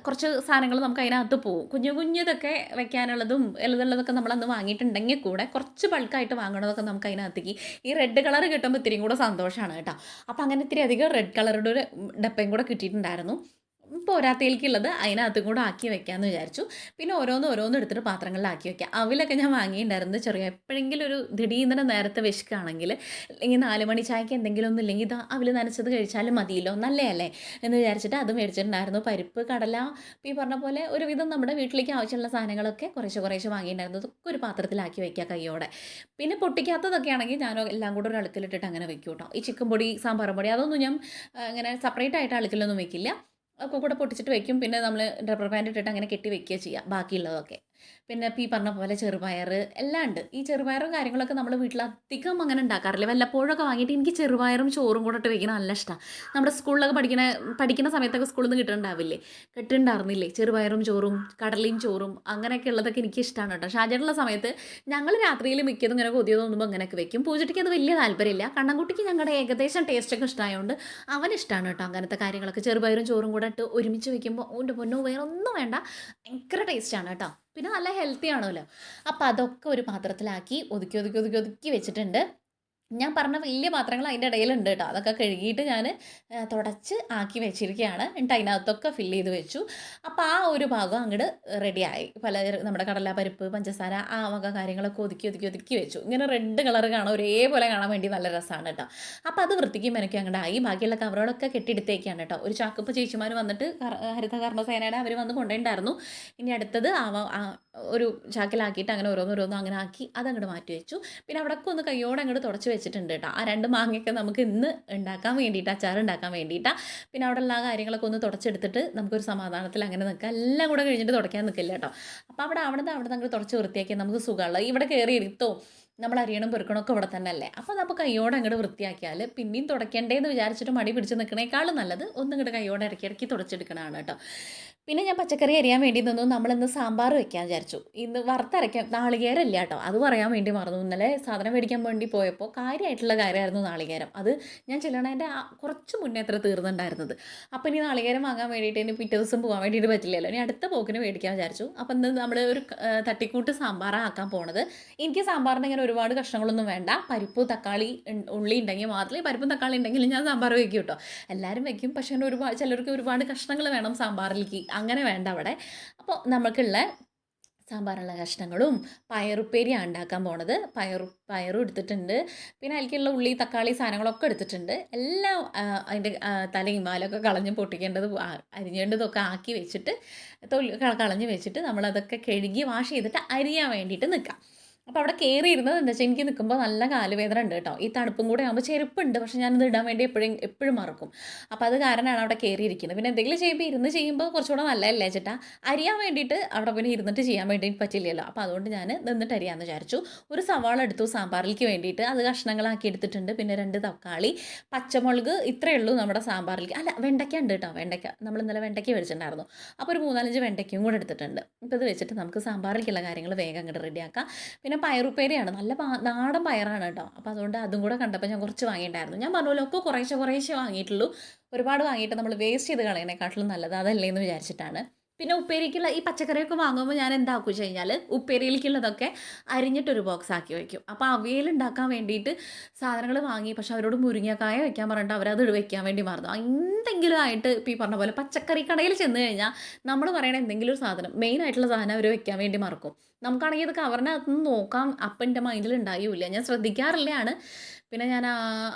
കുറച്ച് സാധനങ്ങൾ നമുക്ക് അതിനകത്ത് പോകും കുഞ്ഞു കുഞ്ഞതൊക്കെ വെക്കാനുള്ളതും എളുതുള്ളതൊക്കെ നമ്മൾ അന്ന് വാങ്ങിയിട്ടുണ്ടെങ്കിൽ കൂടെ കുറച്ച് ബൾക്കായിട്ട് വാങ്ങണതൊക്കെ നമുക്ക് അതിനകത്തേക്ക് ഈ റെഡ് കളർ കിട്ടുമ്പോൾ ഇത്തിരിയും കൂടെ സന്തോഷമാണ് കേട്ടോ. അപ്പോൾ അങ്ങനെ ഇത്തിരി അധികം റെഡ് കളറുടെ ഒരു ഡപ്പയും കൂടെ കിട്ടിയിട്ടുണ്ടായിരുന്നു. പോരാത്തേൽക്കുള്ളത് അതിനകത്തും കൂടെ ആക്കി വെക്കാമെന്ന് വിചാരിച്ചു. പിന്നെ ഓരോന്ന് ഓരോന്ന് എടുത്തിട്ട് പാത്രങ്ങളിലാക്കി വെക്കാം. അവിലൊക്കെ ഞാൻ വാങ്ങിയിട്ടുണ്ടായിരുന്നു ചെറിയ എപ്പോഴെങ്കിലും ഒരു ദിടീന്ദ്ര നേരത്തെ വിശക്കുകയാണെങ്കിൽ അല്ലെങ്കിൽ നാല് മണി ചായക്ക് എന്തെങ്കിലും ഒന്നും ഇല്ലെങ്കിൽ ഇത് അവിൽ നനച്ചത് കഴിച്ചാലും മതിയല്ലോ നല്ലതല്ലേ? എന്ന് വിചാരിച്ചിട്ട് അത് മേടിച്ചിട്ടുണ്ടായിരുന്നു. പരിപ്പ് കടല ഈ പറഞ്ഞ പോലെ ഒരുവിധം നമ്മുടെ വീട്ടിലേക്ക് ആവശ്യമുള്ള സാധനങ്ങളൊക്കെ കുറേശ്ശെ കുറേശ്ശെ വാങ്ങിയിട്ടുണ്ടായിരുന്നു. അതൊക്കെ ഒരു പാത്രത്തിലാക്കി വെക്കുക കൈയോടെ പിന്നെ പൊട്ടിക്കാത്തതൊക്കെ ആണെങ്കിൽ ഞാൻ എല്ലാം കൂടെ ഒരു അളുക്കിലിട്ടിട്ട് അങ്ങനെ വെക്കും കേട്ടോ ഈ ചിക്കൻ പൊടി സാമ്പാർ പൊടി അതൊന്നും ഞാൻ അങ്ങനെ സെപ്പറേറ്റ് ആയിട്ട് അളുക്കിലൊന്നും വെക്കില്ല. കൂടെ പൊട്ടിച്ചിട്ട് വെക്കും. പിന്നെ നമ്മൾ റബ്ബർ ബാൻഡ് ഇട്ടിട്ട് അങ്ങനെ കെട്ടി വെക്കുക ചെയ്യുക ബാക്കിയുള്ളതൊക്കെ. പിന്നെ ഈ പറഞ്ഞ പോലെ ചെറുപയർ എല്ലാം ഉണ്ട്. ഈ ചെറുപയറും കാര്യങ്ങളൊക്കെ നമ്മൾ വീട്ടിൽ അധികം അങ്ങനെ ഉണ്ടാക്കാറില്ല. വല്ലപ്പോഴൊക്കെ വാങ്ങിയിട്ട് എനിക്ക് ചെറുപയറും ചോറും കൂടെ ഇട്ട് വെക്കുന്നത് നല്ല ഇഷ്ടമാണ് നമ്മുടെ സ്കൂളിലൊക്കെ പഠിക്കണ പഠിക്കുന്ന സമയത്തൊക്കെ സ്കൂളിൽ നിന്ന് കിട്ടുന്നുണ്ടാവില്ലേ കിട്ടുന്നുണ്ടായിരുന്നില്ലേ? ചെറുപയറും ചോറും കടലയും ചോറും അങ്ങനെയൊക്കെ ഉള്ളതൊക്കെ എനിക്ക് ഇഷ്ടമാണ് കേട്ടോ. ഷാജേട്ടുള്ള സമയത്ത് ഞങ്ങൾ രാത്രിയിൽ മിക്കതും ഇങ്ങനെ കൊതിയത് തോന്നുമ്പോൾ അങ്ങനെയൊക്കെ വെക്കും. പൂജയ്ക്ക് അത് വലിയ താല്പര്യമില്ല. കണ്ണൻകുട്ടിക്ക് ഞങ്ങളുടെ ഏകദേശം ടേസ്റ്റൊക്കെ ഇഷ്ടമായതുകൊണ്ട് അവൻ ഇഷ്ടമാണ് കേട്ടോ അങ്ങനത്തെ കാര്യങ്ങളൊക്കെ. ചെറുപയറും ചോറും കൂടെ ഇട്ട് ഒരുമിച്ച് വെക്കുമ്പോൾ ഓന്റെ പൊന്നോ വേറെ ഒന്നും വേണ്ട. ഭയങ്കര ടേസ്റ്റാണ് കേട്ടോ. പിന്നെ നല്ല ഹെൽത്തി ആണല്ലോ. അപ്പോൾ അതൊക്കെ ഒരു പാത്രത്തിലാക്കി ഒതുക്കി ഒതുക്കി ഒതുക്കി ഒതുക്കി വെച്ചിട്ടുണ്ട്. ഞാൻ പറഞ്ഞ വലിയ പാത്രങ്ങൾ അതിന്റെ ഇടയിലുണ്ട് കേട്ടോ. അതൊക്കെ കഴുകിയിട്ട് ഞാൻ തുടച്ച് ആക്കി വെച്ചിരിക്കുകയാണ്. എന്നിട്ട് അതിനകത്തൊക്കെ ഫില്ല് ചെയ്ത് വെച്ചു. അപ്പോൾ ആ ഒരു ഭാഗം അങ്ങോട്ട് റെഡിയായി പല നമ്മുടെ കടല പരിപ്പ് പഞ്ചസാര ആ വക കാര്യങ്ങളൊക്കെ ഒതുക്കി ഒതുക്കി ഒതുക്കി വെച്ചു. ഇങ്ങനെ റെഡ് കളർ കാണാൻ ഒരേപോലെ കാണാൻ വേണ്ടി നല്ല രസമാണ് കേട്ടോ. അപ്പോൾ അത് വൃത്തിക്കും മെനക്കും അങ്ങോട്ട് ആയി ബാക്കിയുള്ള കവറുകളൊക്കെ കെട്ടിയെടുത്തേക്കാണ് കേട്ടോ. ഒരു ചാക്കപ്പ് ചേച്ചിമാർ വന്നിട്ട് ഹരിത കർമ്മസേനയുടെ അവർ വന്ന് കൊണ്ടുണ്ടായിരുന്നു ഇനി അടുത്തത് ആ ഒരു ചാക്കിലാക്കിയിട്ട് അങ്ങനെ ഓരോന്നോരോന്നും അങ്ങനെ ആക്കി അതങ്ങോട്ട് മാറ്റി വെച്ചു. പിന്നെ അവിടെയൊക്കെ ഒന്ന് കയ്യോടെ അങ്ങോട്ട് തുടച്ച് വെച്ചിട്ടുണ്ട് കേട്ടോ. ആ രണ്ട് മാങ്ങയൊക്കെ നമുക്ക് ഇന്ന് ഉണ്ടാക്കാൻ വേണ്ടിയിട്ട് അച്ചാർ ഉണ്ടാക്കാൻ വേണ്ടിയിട്ടാണ് പിന്നെ അവിടെ ആ കാര്യങ്ങളൊക്കെ ഒന്ന് തുടച്ചെടുത്തിട്ട് നമുക്കൊരു സമാധാനത്തിൽ അങ്ങനെ നിൽക്കുക. എല്ലാം കൂടെ കഴിഞ്ഞിട്ട് തുടയ്ക്കാൻ നിൽക്കില്ല കേട്ടോ. അപ്പോൾ അവിടെ അവിടെ നിന്ന് അവിടെ അങ്ങോട്ട് തുടച്ച് വൃത്തിയാക്കിയാൽ നമുക്ക് സുഖമുള്ള ഇവിടെ കയറി ഇരുത്തോ നമ്മൾ അരിയണം പെറുക്കണമൊക്കെ ഇവിടെ തന്നെ അല്ലേ അപ്പോൾ നമുക്ക് കയ്യോടെ അങ്ങോട്ട് വൃത്തിയാക്കിയാൽ പിന്നെയും തുടയ്ക്കണ്ടേന്ന് വിചാരിച്ചിട്ട് മടി പിടിച്ച് നിൽക്കണേക്കാളും നല്ലത് ഒന്നിങ്ങോട്ട് കയ്യോടെ ഇറക്കി ഇറക്കി തുടച്ചെടുക്കണതാണ് കേട്ടോ. പിന്നെ ഞാൻ പച്ചക്കറി അരിയാൻ വേണ്ടി നിന്നു. നമ്മളിന്ന് സാമ്പാർ വെക്കാൻ വിചാരിച്ചു. ഇന്ന് വറുത്തരയ്ക്കാൻ നാളികേരമില്ല കേട്ടോ. അത് പറയാൻ വേണ്ടി മറന്നു. ഇന്നലെ സാധനം മേടിക്കാൻ വേണ്ടി പോയപ്പോൾ കാര്യമായിട്ടുള്ള കാര്യമായിരുന്നു നാളികേരം. അത് ഞാൻ ചെല്ലണേന്റെ കുറച്ച് മുന്നേ അത്ര തീർന്നുണ്ടായിരുന്നത് അപ്പോൾ ഇനി നാളികേരം വാങ്ങാൻ വേണ്ടിയിട്ട് ഇനി പിറ്റേ ദിവസം പോകാൻ വേണ്ടിയിട്ട് പറ്റില്ലല്ലോ. ഇനി അടുത്ത പോക്കിന് മേടിക്കാൻ വിചാരിച്ചു. അപ്പോൾ ഇന്ന് നമ്മൾ ഒരു തട്ടിക്കൂട്ട് സാമ്പാറാക്കാൻ പോണത്. എനിക്ക് സാമ്പാറിന് ഇങ്ങനെ ഒരുപാട് കഷ്ണങ്ങളൊന്നും വേണ്ട. പരിപ്പ് തക്കാളി ഉള്ളി ഉണ്ടെങ്കിൽ മാത്രമേ പരിപ്പും തക്കാളി ഉണ്ടെങ്കിൽ ഞാൻ സാമ്പാർ വയ്ക്കും കേട്ടോ. എല്ലാവരും വയ്ക്കും പക്ഷേ അങ്ങനെ ഒരുപാട് ചിലർക്ക് ഒരുപാട് കഷ്ണങ്ങൾ വേണം സാമ്പാറിലേക്ക്. അങ്ങനെ വേണ്ട അവിടെ. അപ്പോൾ നമുക്കുള്ള സാമ്പാറുള്ള കഷ്ണങ്ങളും പയറുപ്പേരിയാണ് ഉണ്ടാക്കാൻ പോണത്. പയറു പയറും എടുത്തിട്ടുണ്ട്. പിന്നെ അതിലേക്കുള്ള ഉള്ളി തക്കാളി സാധനങ്ങളൊക്കെ എടുത്തിട്ടുണ്ട്. എല്ലാം അതിന്റെ തലയും വാലൊക്കെ കളഞ്ഞ് പൊട്ടിക്കേണ്ടത് അരിഞ്ഞേണ്ടതൊക്കെ ആക്കി വെച്ചിട്ട് തൊലി കളഞ്ഞ് വെച്ചിട്ട് നമ്മളതൊക്കെ കഴുകി വാഷ് ചെയ്തിട്ട് അരിയാൻ വേണ്ടിയിട്ട് നിൽക്കാം അപ്പോൾ അവിടെ കയറി ഇരുന്നത് എന്താ വെച്ചാൽ എനിക്ക് നിൽക്കുമ്പോൾ നല്ല കാലുവേദന ഉണ്ട് കേട്ടോ. ഈ തണുപ്പും കൂടെ ആകുമ്പോൾ ചെരുപ്പുണ്ട്. പക്ഷേ ഞാനത് ഇടാൻ വേണ്ടി എപ്പോഴും എപ്പോഴും മറക്കും. അപ്പോൾ അത് കാരണമാണ് അവിടെ കയറിയിരിക്കുന്നത് പിന്നെ എന്തെങ്കിലും ചെയ്യുമ്പോൾ ഇരുന്ന് ചെയ്യുമ്പോൾ കുറച്ചുകൂടെ നല്ലതല്ലേ ചേട്ടാ? അരിയാൻ വേണ്ടിയിട്ട് അവിടെ പിന്നെ ഇരുന്നിട്ട് ചെയ്യാൻ വേണ്ടി പറ്റില്ലല്ലോ. അപ്പോൾ അതുകൊണ്ട് ഞാൻ നിന്നിട്ട് അരിയാന്ന് വിചാരിച്ചു. ഒരു സവാള എടുത്തു സാമ്പാറിലേക്ക് വേണ്ടിയിട്ട്. അത് കഷ്ണങ്ങളാക്കി എടുത്തിട്ടുണ്ട്. പിന്നെ രണ്ട് തക്കാളി പച്ചമുളക് ഇത്രയേ ഉള്ളൂ നമ്മുടെ സാമ്പാറിലേക്ക്. അല്ല വെണ്ടയ്ക്ക ഉണ്ട് കേട്ടോ. വെണ്ടയ്ക്ക. നമ്മൾ ഇന്നലെ വെണ്ടയ്ക്ക മേടിച്ചിട്ടുണ്ടായിരുന്നു. അപ്പോൾ ഒരു മൂന്നാലഞ്ച് വെണ്ടയ്ക്കയും കൂടെ എടുത്തിട്ടുണ്ട്. ഇപ്പോൾ ഇത് വെച്ചിട്ട് നമുക്ക് സാമ്പാറിലേക്കുള്ള കാര്യങ്ങൾ വേഗം അങ്ങോട്ട് റെഡിയാക്കാം പിന്നെ പയറുപ്പേരിയാണ്. നല്ല നാടൻ പയറാണ് കേട്ടോ. അപ്പോൾ അതുകൊണ്ട് അതും കൂടെ കണ്ടപ്പോൾ ഞാൻ കുറച്ച് വാങ്ങിയിട്ടുണ്ടായിരുന്നു. ഞാൻ പറഞ്ഞല്ലോ ഒക്കെ കുറേശ്ശെ കുറേശ്ശെ വാങ്ങിയിട്ടുള്ളൂ. ഒരുപാട് വാങ്ങിയിട്ട് നമ്മൾ വേസ്റ്റ് ചെയ്ത് കളയണേക്കാട്ടിലും നല്ലത് അതല്ലേ എന്ന് വിചാരിച്ചിട്ടാണ്. പിന്നെ ഉപ്പേരിക്കുള്ള ഈ പച്ചക്കറിയൊക്കെ വാങ്ങുമ്പോൾ ഞാൻ എന്താക്കും വെച്ച് കഴിഞ്ഞാൽ ഉപ്പേരിയിലേക്കുള്ളതൊക്കെ അരിഞ്ഞിട്ടൊരു ബോക്സ് ആക്കി വയ്ക്കും അപ്പോൾ അവിയൽ ഉണ്ടാക്കാൻ വേണ്ടിയിട്ട് സാധനങ്ങൾ വാങ്ങി പക്ഷെ അവരോട് മുരിങ്ങക്കായ വെക്കാൻ പറഞ്ഞിട്ട് അവരത് വെക്കാൻ വേണ്ടി മറന്നു. എന്തെങ്കിലും ആയിട്ട് ഇപ്പോൾ ഈ പറഞ്ഞ പോലെ പച്ചക്കറി കടയിൽ ചെന്ന് കഴിഞ്ഞാൽ നമ്മൾ പറയണ എന്തെങ്കിലും ഒരു സാധനം മെയിൻ ആയിട്ടുള്ള സാധനം അവർ വെക്കാൻ വേണ്ടി മറക്കും. നമുക്കാണെങ്കിൽ ഇത് കവറിനകത്ത് നിന്ന് നോക്കാം. അപ്പം എന്റെ മൈൻഡിൽ ഉണ്ടായില്ല. ഞാൻ ശ്രദ്ധിക്കാറില്ലാണ് പിന്നെ ഞാൻ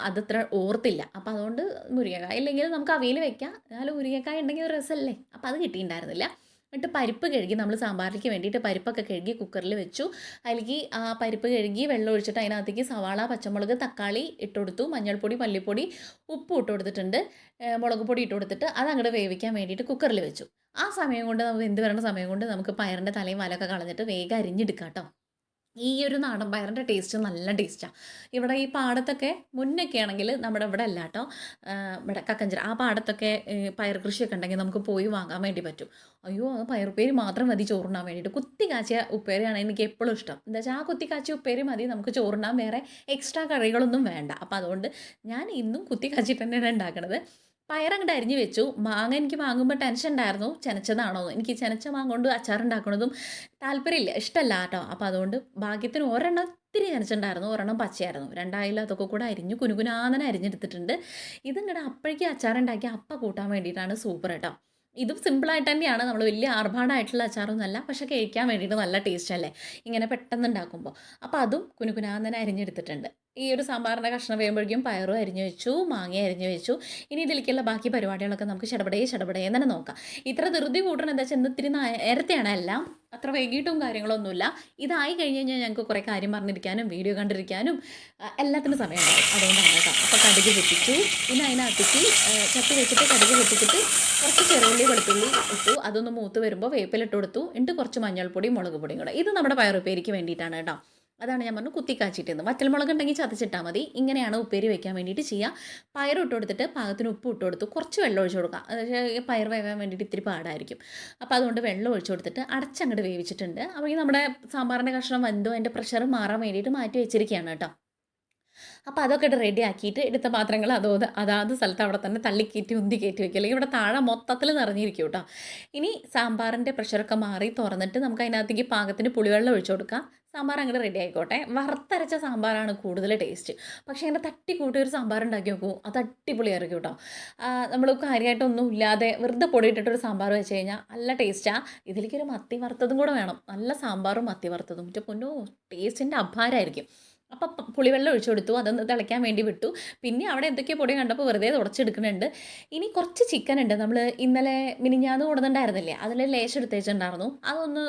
അതത്ര ഓർത്തില്ല. അപ്പോൾ അതുകൊണ്ട് മുരിങ്ങക്കായ ഇല്ലെങ്കിൽ നമുക്ക് അവയിൽ വെക്കാം. എന്നാലും മുരിങ്ങക്കായ ഉണ്ടെങ്കിൽ ഒരു രസമല്ലേ അപ്പോൾ അത് കിട്ടിയിട്ടുണ്ടായിരുന്നില്ല. എന്നിട്ട് പരിപ്പ് കഴുകി നമ്മൾ സാമ്പാറിലേക്ക് വേണ്ടിയിട്ട് പരിപ്പൊക്കെ കഴുകി കുക്കറിൽ വെച്ചു. അതിലേക്ക് ആ പരിപ്പ് കഴുകി വെള്ളം ഒഴിച്ചിട്ട് അതിനകത്തേക്ക് സവാള പച്ചമുളക് തക്കാളി ഇട്ട് കൊടുത്തു. മഞ്ഞൾപ്പൊടി മല്ലിപ്പൊടി ഉപ്പ് ഇട്ട് കൊടുത്തിട്ടുണ്ട്. മുളക് പൊടി ഇട്ട് കൊടുത്തിട്ട് അത് അങ്ങോട്ട് വേവിക്കാൻ വേണ്ടിയിട്ട് കുക്കറിൽ വെച്ചു. ആ സമയം കൊണ്ട് നമുക്ക് എന്ത് വരണ സമയം കൊണ്ട് നമുക്ക് പയറിന്റെ തലയും വലൊക്കെ കളഞ്ഞിട്ട് വേഗം അരിഞ്ഞെടുക്കാം കേട്ടോ. ഈ ഒരു നാടൻ പയറിന്റെ ടേസ്റ്റ് നല്ല ടേസ്റ്റാണ് ഇവിടെ ഈ പാടത്തൊക്കെ മുന്നൊക്കെ ആണെങ്കിൽ നമ്മുടെ ഇവിടെ അല്ല കേട്ടോ ഇവിടെ കക്കഞ്ചിറ. ആ പാടത്തൊക്കെ പയർ കൃഷിയൊക്കെ ഉണ്ടെങ്കിൽ നമുക്ക് പോയി വാങ്ങാൻ വേണ്ടി പറ്റും. അയ്യോ അത് പയറുപ്പേരി മാത്രം മതി ചോറുണ്ണാൻ വേണ്ടിയിട്ട്. കുത്തി കാച്ചിയ ഉപ്പേരിയാണ് എനിക്ക് എപ്പോഴും ഇഷ്ടം. എന്താ വെച്ചാൽ ആ കുത്തി കാച്ചിയ ഉപ്പേരി മതി നമുക്ക് ചോറുണ്ണാൻ വേറെ എക്സ്ട്രാ കറികളൊന്നും വേണ്ട. അപ്പോൾ അതുകൊണ്ട് ഞാൻ ഇന്നും കുത്തി കാച്ചിട്ട് തന്നെയാണ് ഉണ്ടാക്കണത്. പയറങ്ങോട്ട് അരിഞ്ഞ് വെച്ചു. മാങ്ങ എനിക്ക് വാങ്ങുമ്പോൾ ടെൻഷൻ ഉണ്ടായിരുന്നു ചെനച്ചതാണോ? എനിക്ക് ചെനച്ച മാങ്ങ കൊണ്ട് അച്ചാർ ഉണ്ടാക്കണതും താല്പര്യമില്ല ഇഷ്ടമല്ല കേട്ടോ. അപ്പോൾ അതുകൊണ്ട് ഭാഗ്യത്തിന് ഒരെണ്ണം ഒത്തിരി ചെനച്ചിട്ടുണ്ടായിരുന്നു ഒരെണ്ണം പച്ചയായിരുന്നു. രണ്ടായാലും അതൊക്കെ കൂടെ അരിഞ്ഞ് കുനുകുനാന്നനെ അരിഞ്ഞെടുത്തിട്ടുണ്ട്. ഇതിങ്ങടെ അപ്പോഴേക്കും അച്ചാർ ഉണ്ടാക്കി അപ്പ കൂട്ടാൻ വേണ്ടിയിട്ടാണ് സൂപ്പർ കേട്ടോ ഇതും സിമ്പിളായിട്ട് തന്നെയാണ്. നമ്മൾ വലിയ ആർഭാടായിട്ടുള്ള അച്ചാറൊന്നുമല്ല പക്ഷെ കഴിക്കാൻ വേണ്ടിയിട്ട് നല്ല ടേസ്റ്റ് അല്ലേ? ഇങ്ങനെ പെട്ടെന്ന് ഉണ്ടാക്കുമ്പോൾ അപ്പോൾ അതും കുനുകുനാന്നനെ അരിഞ്ഞെടുത്തിട്ടുണ്ട്. ഈ ഒരു സാമ്പാറിന്റെ കഷ്ണം വേകുമ്പോഴേക്കും പയറും അരിഞ്ഞു വെച്ചു മാങ്ങ അരിഞ്ഞു വെച്ചു. ഇനി ഇതിലേക്കുള്ള ബാക്കി പരിപാടികളൊക്കെ നമുക്ക് ചടപടേ ചടപടേ തന്നെ നോക്കാം. ഇത്ര ധൃതി കൂട്ടണം എന്താ വെച്ചാൽ ഇത്തിരി നേരത്തെയാണ് എല്ലാം. അത്ര വൈകിട്ടും കാര്യങ്ങളൊന്നുമില്ല. ഇതായി കഴിഞ്ഞ് കഴിഞ്ഞാൽ ഞങ്ങൾക്ക് കുറേ കാര്യം പറഞ്ഞിരിക്കാനും വീഡിയോ കണ്ടിരിക്കാനും എല്ലാത്തിനും സമയമുണ്ടാവും അതുകൊണ്ടാണ് കേട്ടോ. അപ്പോൾ കടുക് പൊട്ടിച്ചു. പിന്നെ അതിനകത്തേക്ക് ചട്ടി വെച്ചിട്ട് കടുക് പൊട്ടിച്ചിട്ട് കുറച്ച് ചെറുള്ളി വെളുത്തുള്ളി ഇട്ടു. അതൊന്ന് മൂത്ത് വരുമ്പോൾ വേപ്പിലിട്ട് കൊടുത്തു. എന്നിട്ട് കുറച്ച് മഞ്ഞൾപ്പൊടി മുളക് പൊടിയും കൂടെ. ഇത് നമ്മുടെ പയറുപ്പേരിക്ക് വേണ്ടിയിട്ടാണ് കേട്ടോ. അതാണ് ഞാൻ പറഞ്ഞു കുത്തി കാച്ചിട്ടത് വറ്റൽമുളക് ഉണ്ടെങ്കിൽ ചതച്ചിട്ടാൽ മതി. ഇങ്ങനെയാണ് ഉപ്പേരി വെക്കാൻ വേണ്ടിയിട്ട് ചെയ്യുക പയർ ഇട്ട് കൊടുത്തിട്ട് പാകത്തിന് ഉപ്പ് ഇട്ട് കൊടുത്ത്. കുറച്ച് വെള്ളം ഒഴിച്ചു കൊടുക്കുക അതായത് പയർ വേവാൻ വേണ്ടിയിട്ട് ഇത്തിരി പാടായിരിക്കും. അപ്പോൾ അതുകൊണ്ട് വെള്ളം ഒഴിച്ചു കൊടുത്തിട്ട് അടച്ചങ്ങോട്ട് വേവിച്ചിട്ടുണ്ട്. അപ്പോൾ ഈ നമ്മുടെ സാമ്പാറിന്റെ കഷ്ണം വെന്തോ അതിന്റെ പ്രഷർ മാറാൻ വേണ്ടിയിട്ട് മാറ്റി വെച്ചിരിക്കുകയാണ് കേട്ടോ. അപ്പോൾ അതൊക്കെ റെഡി ആക്കിയിട്ട് എടുത്ത പാത്രങ്ങൾ അതോ അതാത് സ്ഥലത്ത് അവിടെ തന്നെ തള്ളിക്കയറ്റി ഉന്തി കയറ്റി വെക്കുക. അല്ലെങ്കിൽ ഇവിടെ താഴെ മൊത്തത്തിൽ നിറഞ്ഞിരിക്കും കേട്ടോ. ഇനി സാമ്പാറിന്റെ പ്രഷറൊക്കെ മാറി തുറന്നിട്ട് നമുക്ക് അതിനകത്തേക്ക് പാകത്തിന് പുളിവെള്ളം ഒഴിച്ചു കൊടുക്കാം. സാമ്പാർ അങ്ങോട്ട് റെഡി ആയിക്കോട്ടെ. വറുത്തരച്ച സാമ്പാറാണ് കൂടുതൽ ടേസ്റ്റ് പക്ഷേ അങ്ങനെ തട്ടി കൂട്ടി ഒരു സാമ്പാർ ഉണ്ടാക്കി നോക്കൂ. അത് അടിപൊളിയായിരിക്കും കേട്ടോ. നമ്മൾ കാര്യമായിട്ടൊന്നും ഇല്ലാതെ വെറുതെ പൊടിയിട്ടിട്ടൊരു സാമ്പാർ വെച്ച് കഴിഞ്ഞാൽ നല്ല ടേസ്റ്റാണ് ഇതിലേക്ക് ഒരു മത്തി വറുത്തതും കൂടെ വേണം. നല്ല സാമ്പാറും മത്തി വറുത്തതും. മറ്റേ പൊന്നോ ടേസ്റ്റിന്റെ അഭാരമായിരിക്കും അപ്പം പുളിവെള്ളം ഒഴിച്ചു കൊടുത്തു അതൊന്ന് തിളയ്ക്കാൻ വേണ്ടി വിട്ടു. പിന്നെ അവിടെ എന്തൊക്കെയോ പൊടി കണ്ടപ്പോൾ വെറുതെ തുടച്ചെടുക്കുന്നുണ്ട് ഇനി കുറച്ച് ചിക്കൻ ഉണ്ട്. നമ്മൾ ഇന്നലെ മിനിഞ്ഞാന്ന് കൊടുത്തിട്ടുണ്ടായിരുന്നില്ലേ? അതിൽ ലേശം എടുത്തേച്ചിട്ടുണ്ടായിരുന്നു അതൊന്ന്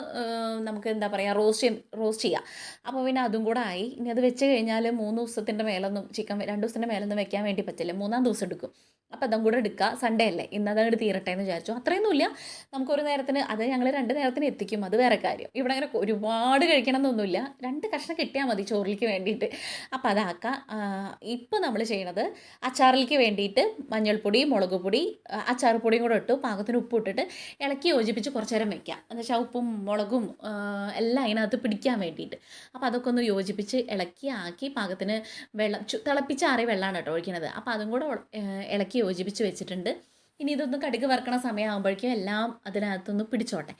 നമുക്ക് എന്താ പറയുക റോസ്റ്റ് റോസ്റ്റ് ചെയ്യാം. അപ്പോൾ പിന്നെ അതും കൂടെ ആയി. ഇനി അത് വെച്ച് കഴിഞ്ഞാൽ മൂന്ന് ദിവസത്തിന്റെ മേലൊന്നും ചിക്കൻ രണ്ട് ദിവസത്തിന്റെ മേലൊന്നും വെക്കാൻ വേണ്ടി പറ്റില്ല. മൂന്നാം ദിവസം എടുക്കും. അപ്പോൾ അതും കൂടെ എടുക്കുക സൺഡേ അല്ലേ? ഇന്ന് അതങ്ങോട്ട് തീരട്ടെ എന്ന് വിചാരിച്ചു. അത്രയൊന്നുമില്ല. നമുക്കൊരു നേരത്തിന് അത് ഞങ്ങൾ രണ്ട് നേരത്തിന് എത്തിക്കും. അത് വേറെ കാര്യം. ഇവിടെ അങ്ങനെ ഒരുപാട് കഴിക്കണം എന്നൊന്നുമില്ല. രണ്ട് കഷ്ണം കിട്ടിയാൽ മതി ചോറിലേക്ക് വേണ്ടിയിട്ട്. അപ്പോൾ അതാക്കാം. ഇപ്പോൾ നമ്മൾ ചെയ്യണത് അച്ചാറിലേക്ക് വേണ്ടിയിട്ട് മഞ്ഞൾപ്പൊടി മുളക് പൊടി അച്ചാർ പൊടിയും കൂടെ ഇട്ടു. പാകത്തിന് ഉപ്പ് ഇട്ടിട്ട് ഇളക്കി യോജിപ്പിച്ച് കുറച്ച് നേരം വെക്കാം. എന്ന് വെച്ചാൽ ഉപ്പും മുളകും എല്ലാം അതിനകത്ത് പിടിക്കാൻ വേണ്ടിയിട്ട്. അപ്പോൾ അതൊക്കെ ഒന്ന് യോജിപ്പിച്ച് ഇളക്കി ആക്കി പാകത്തിന് വെള്ളം തിളപ്പിച്ചാറി വെള്ളമാണ് കേട്ടോ ഒഴിക്കുന്നത് അപ്പോൾ അതും കൂടെ ഇളക്കി യോജിപ്പിച്ച് വെച്ചിട്ടുണ്ട്. ഇനി ഇതൊന്ന് കടുക് വറക്കണ സമയമാകുമ്പോഴേക്കും എല്ലാം അതിനകത്തൊന്ന് പിടിച്ചോട്ടെ.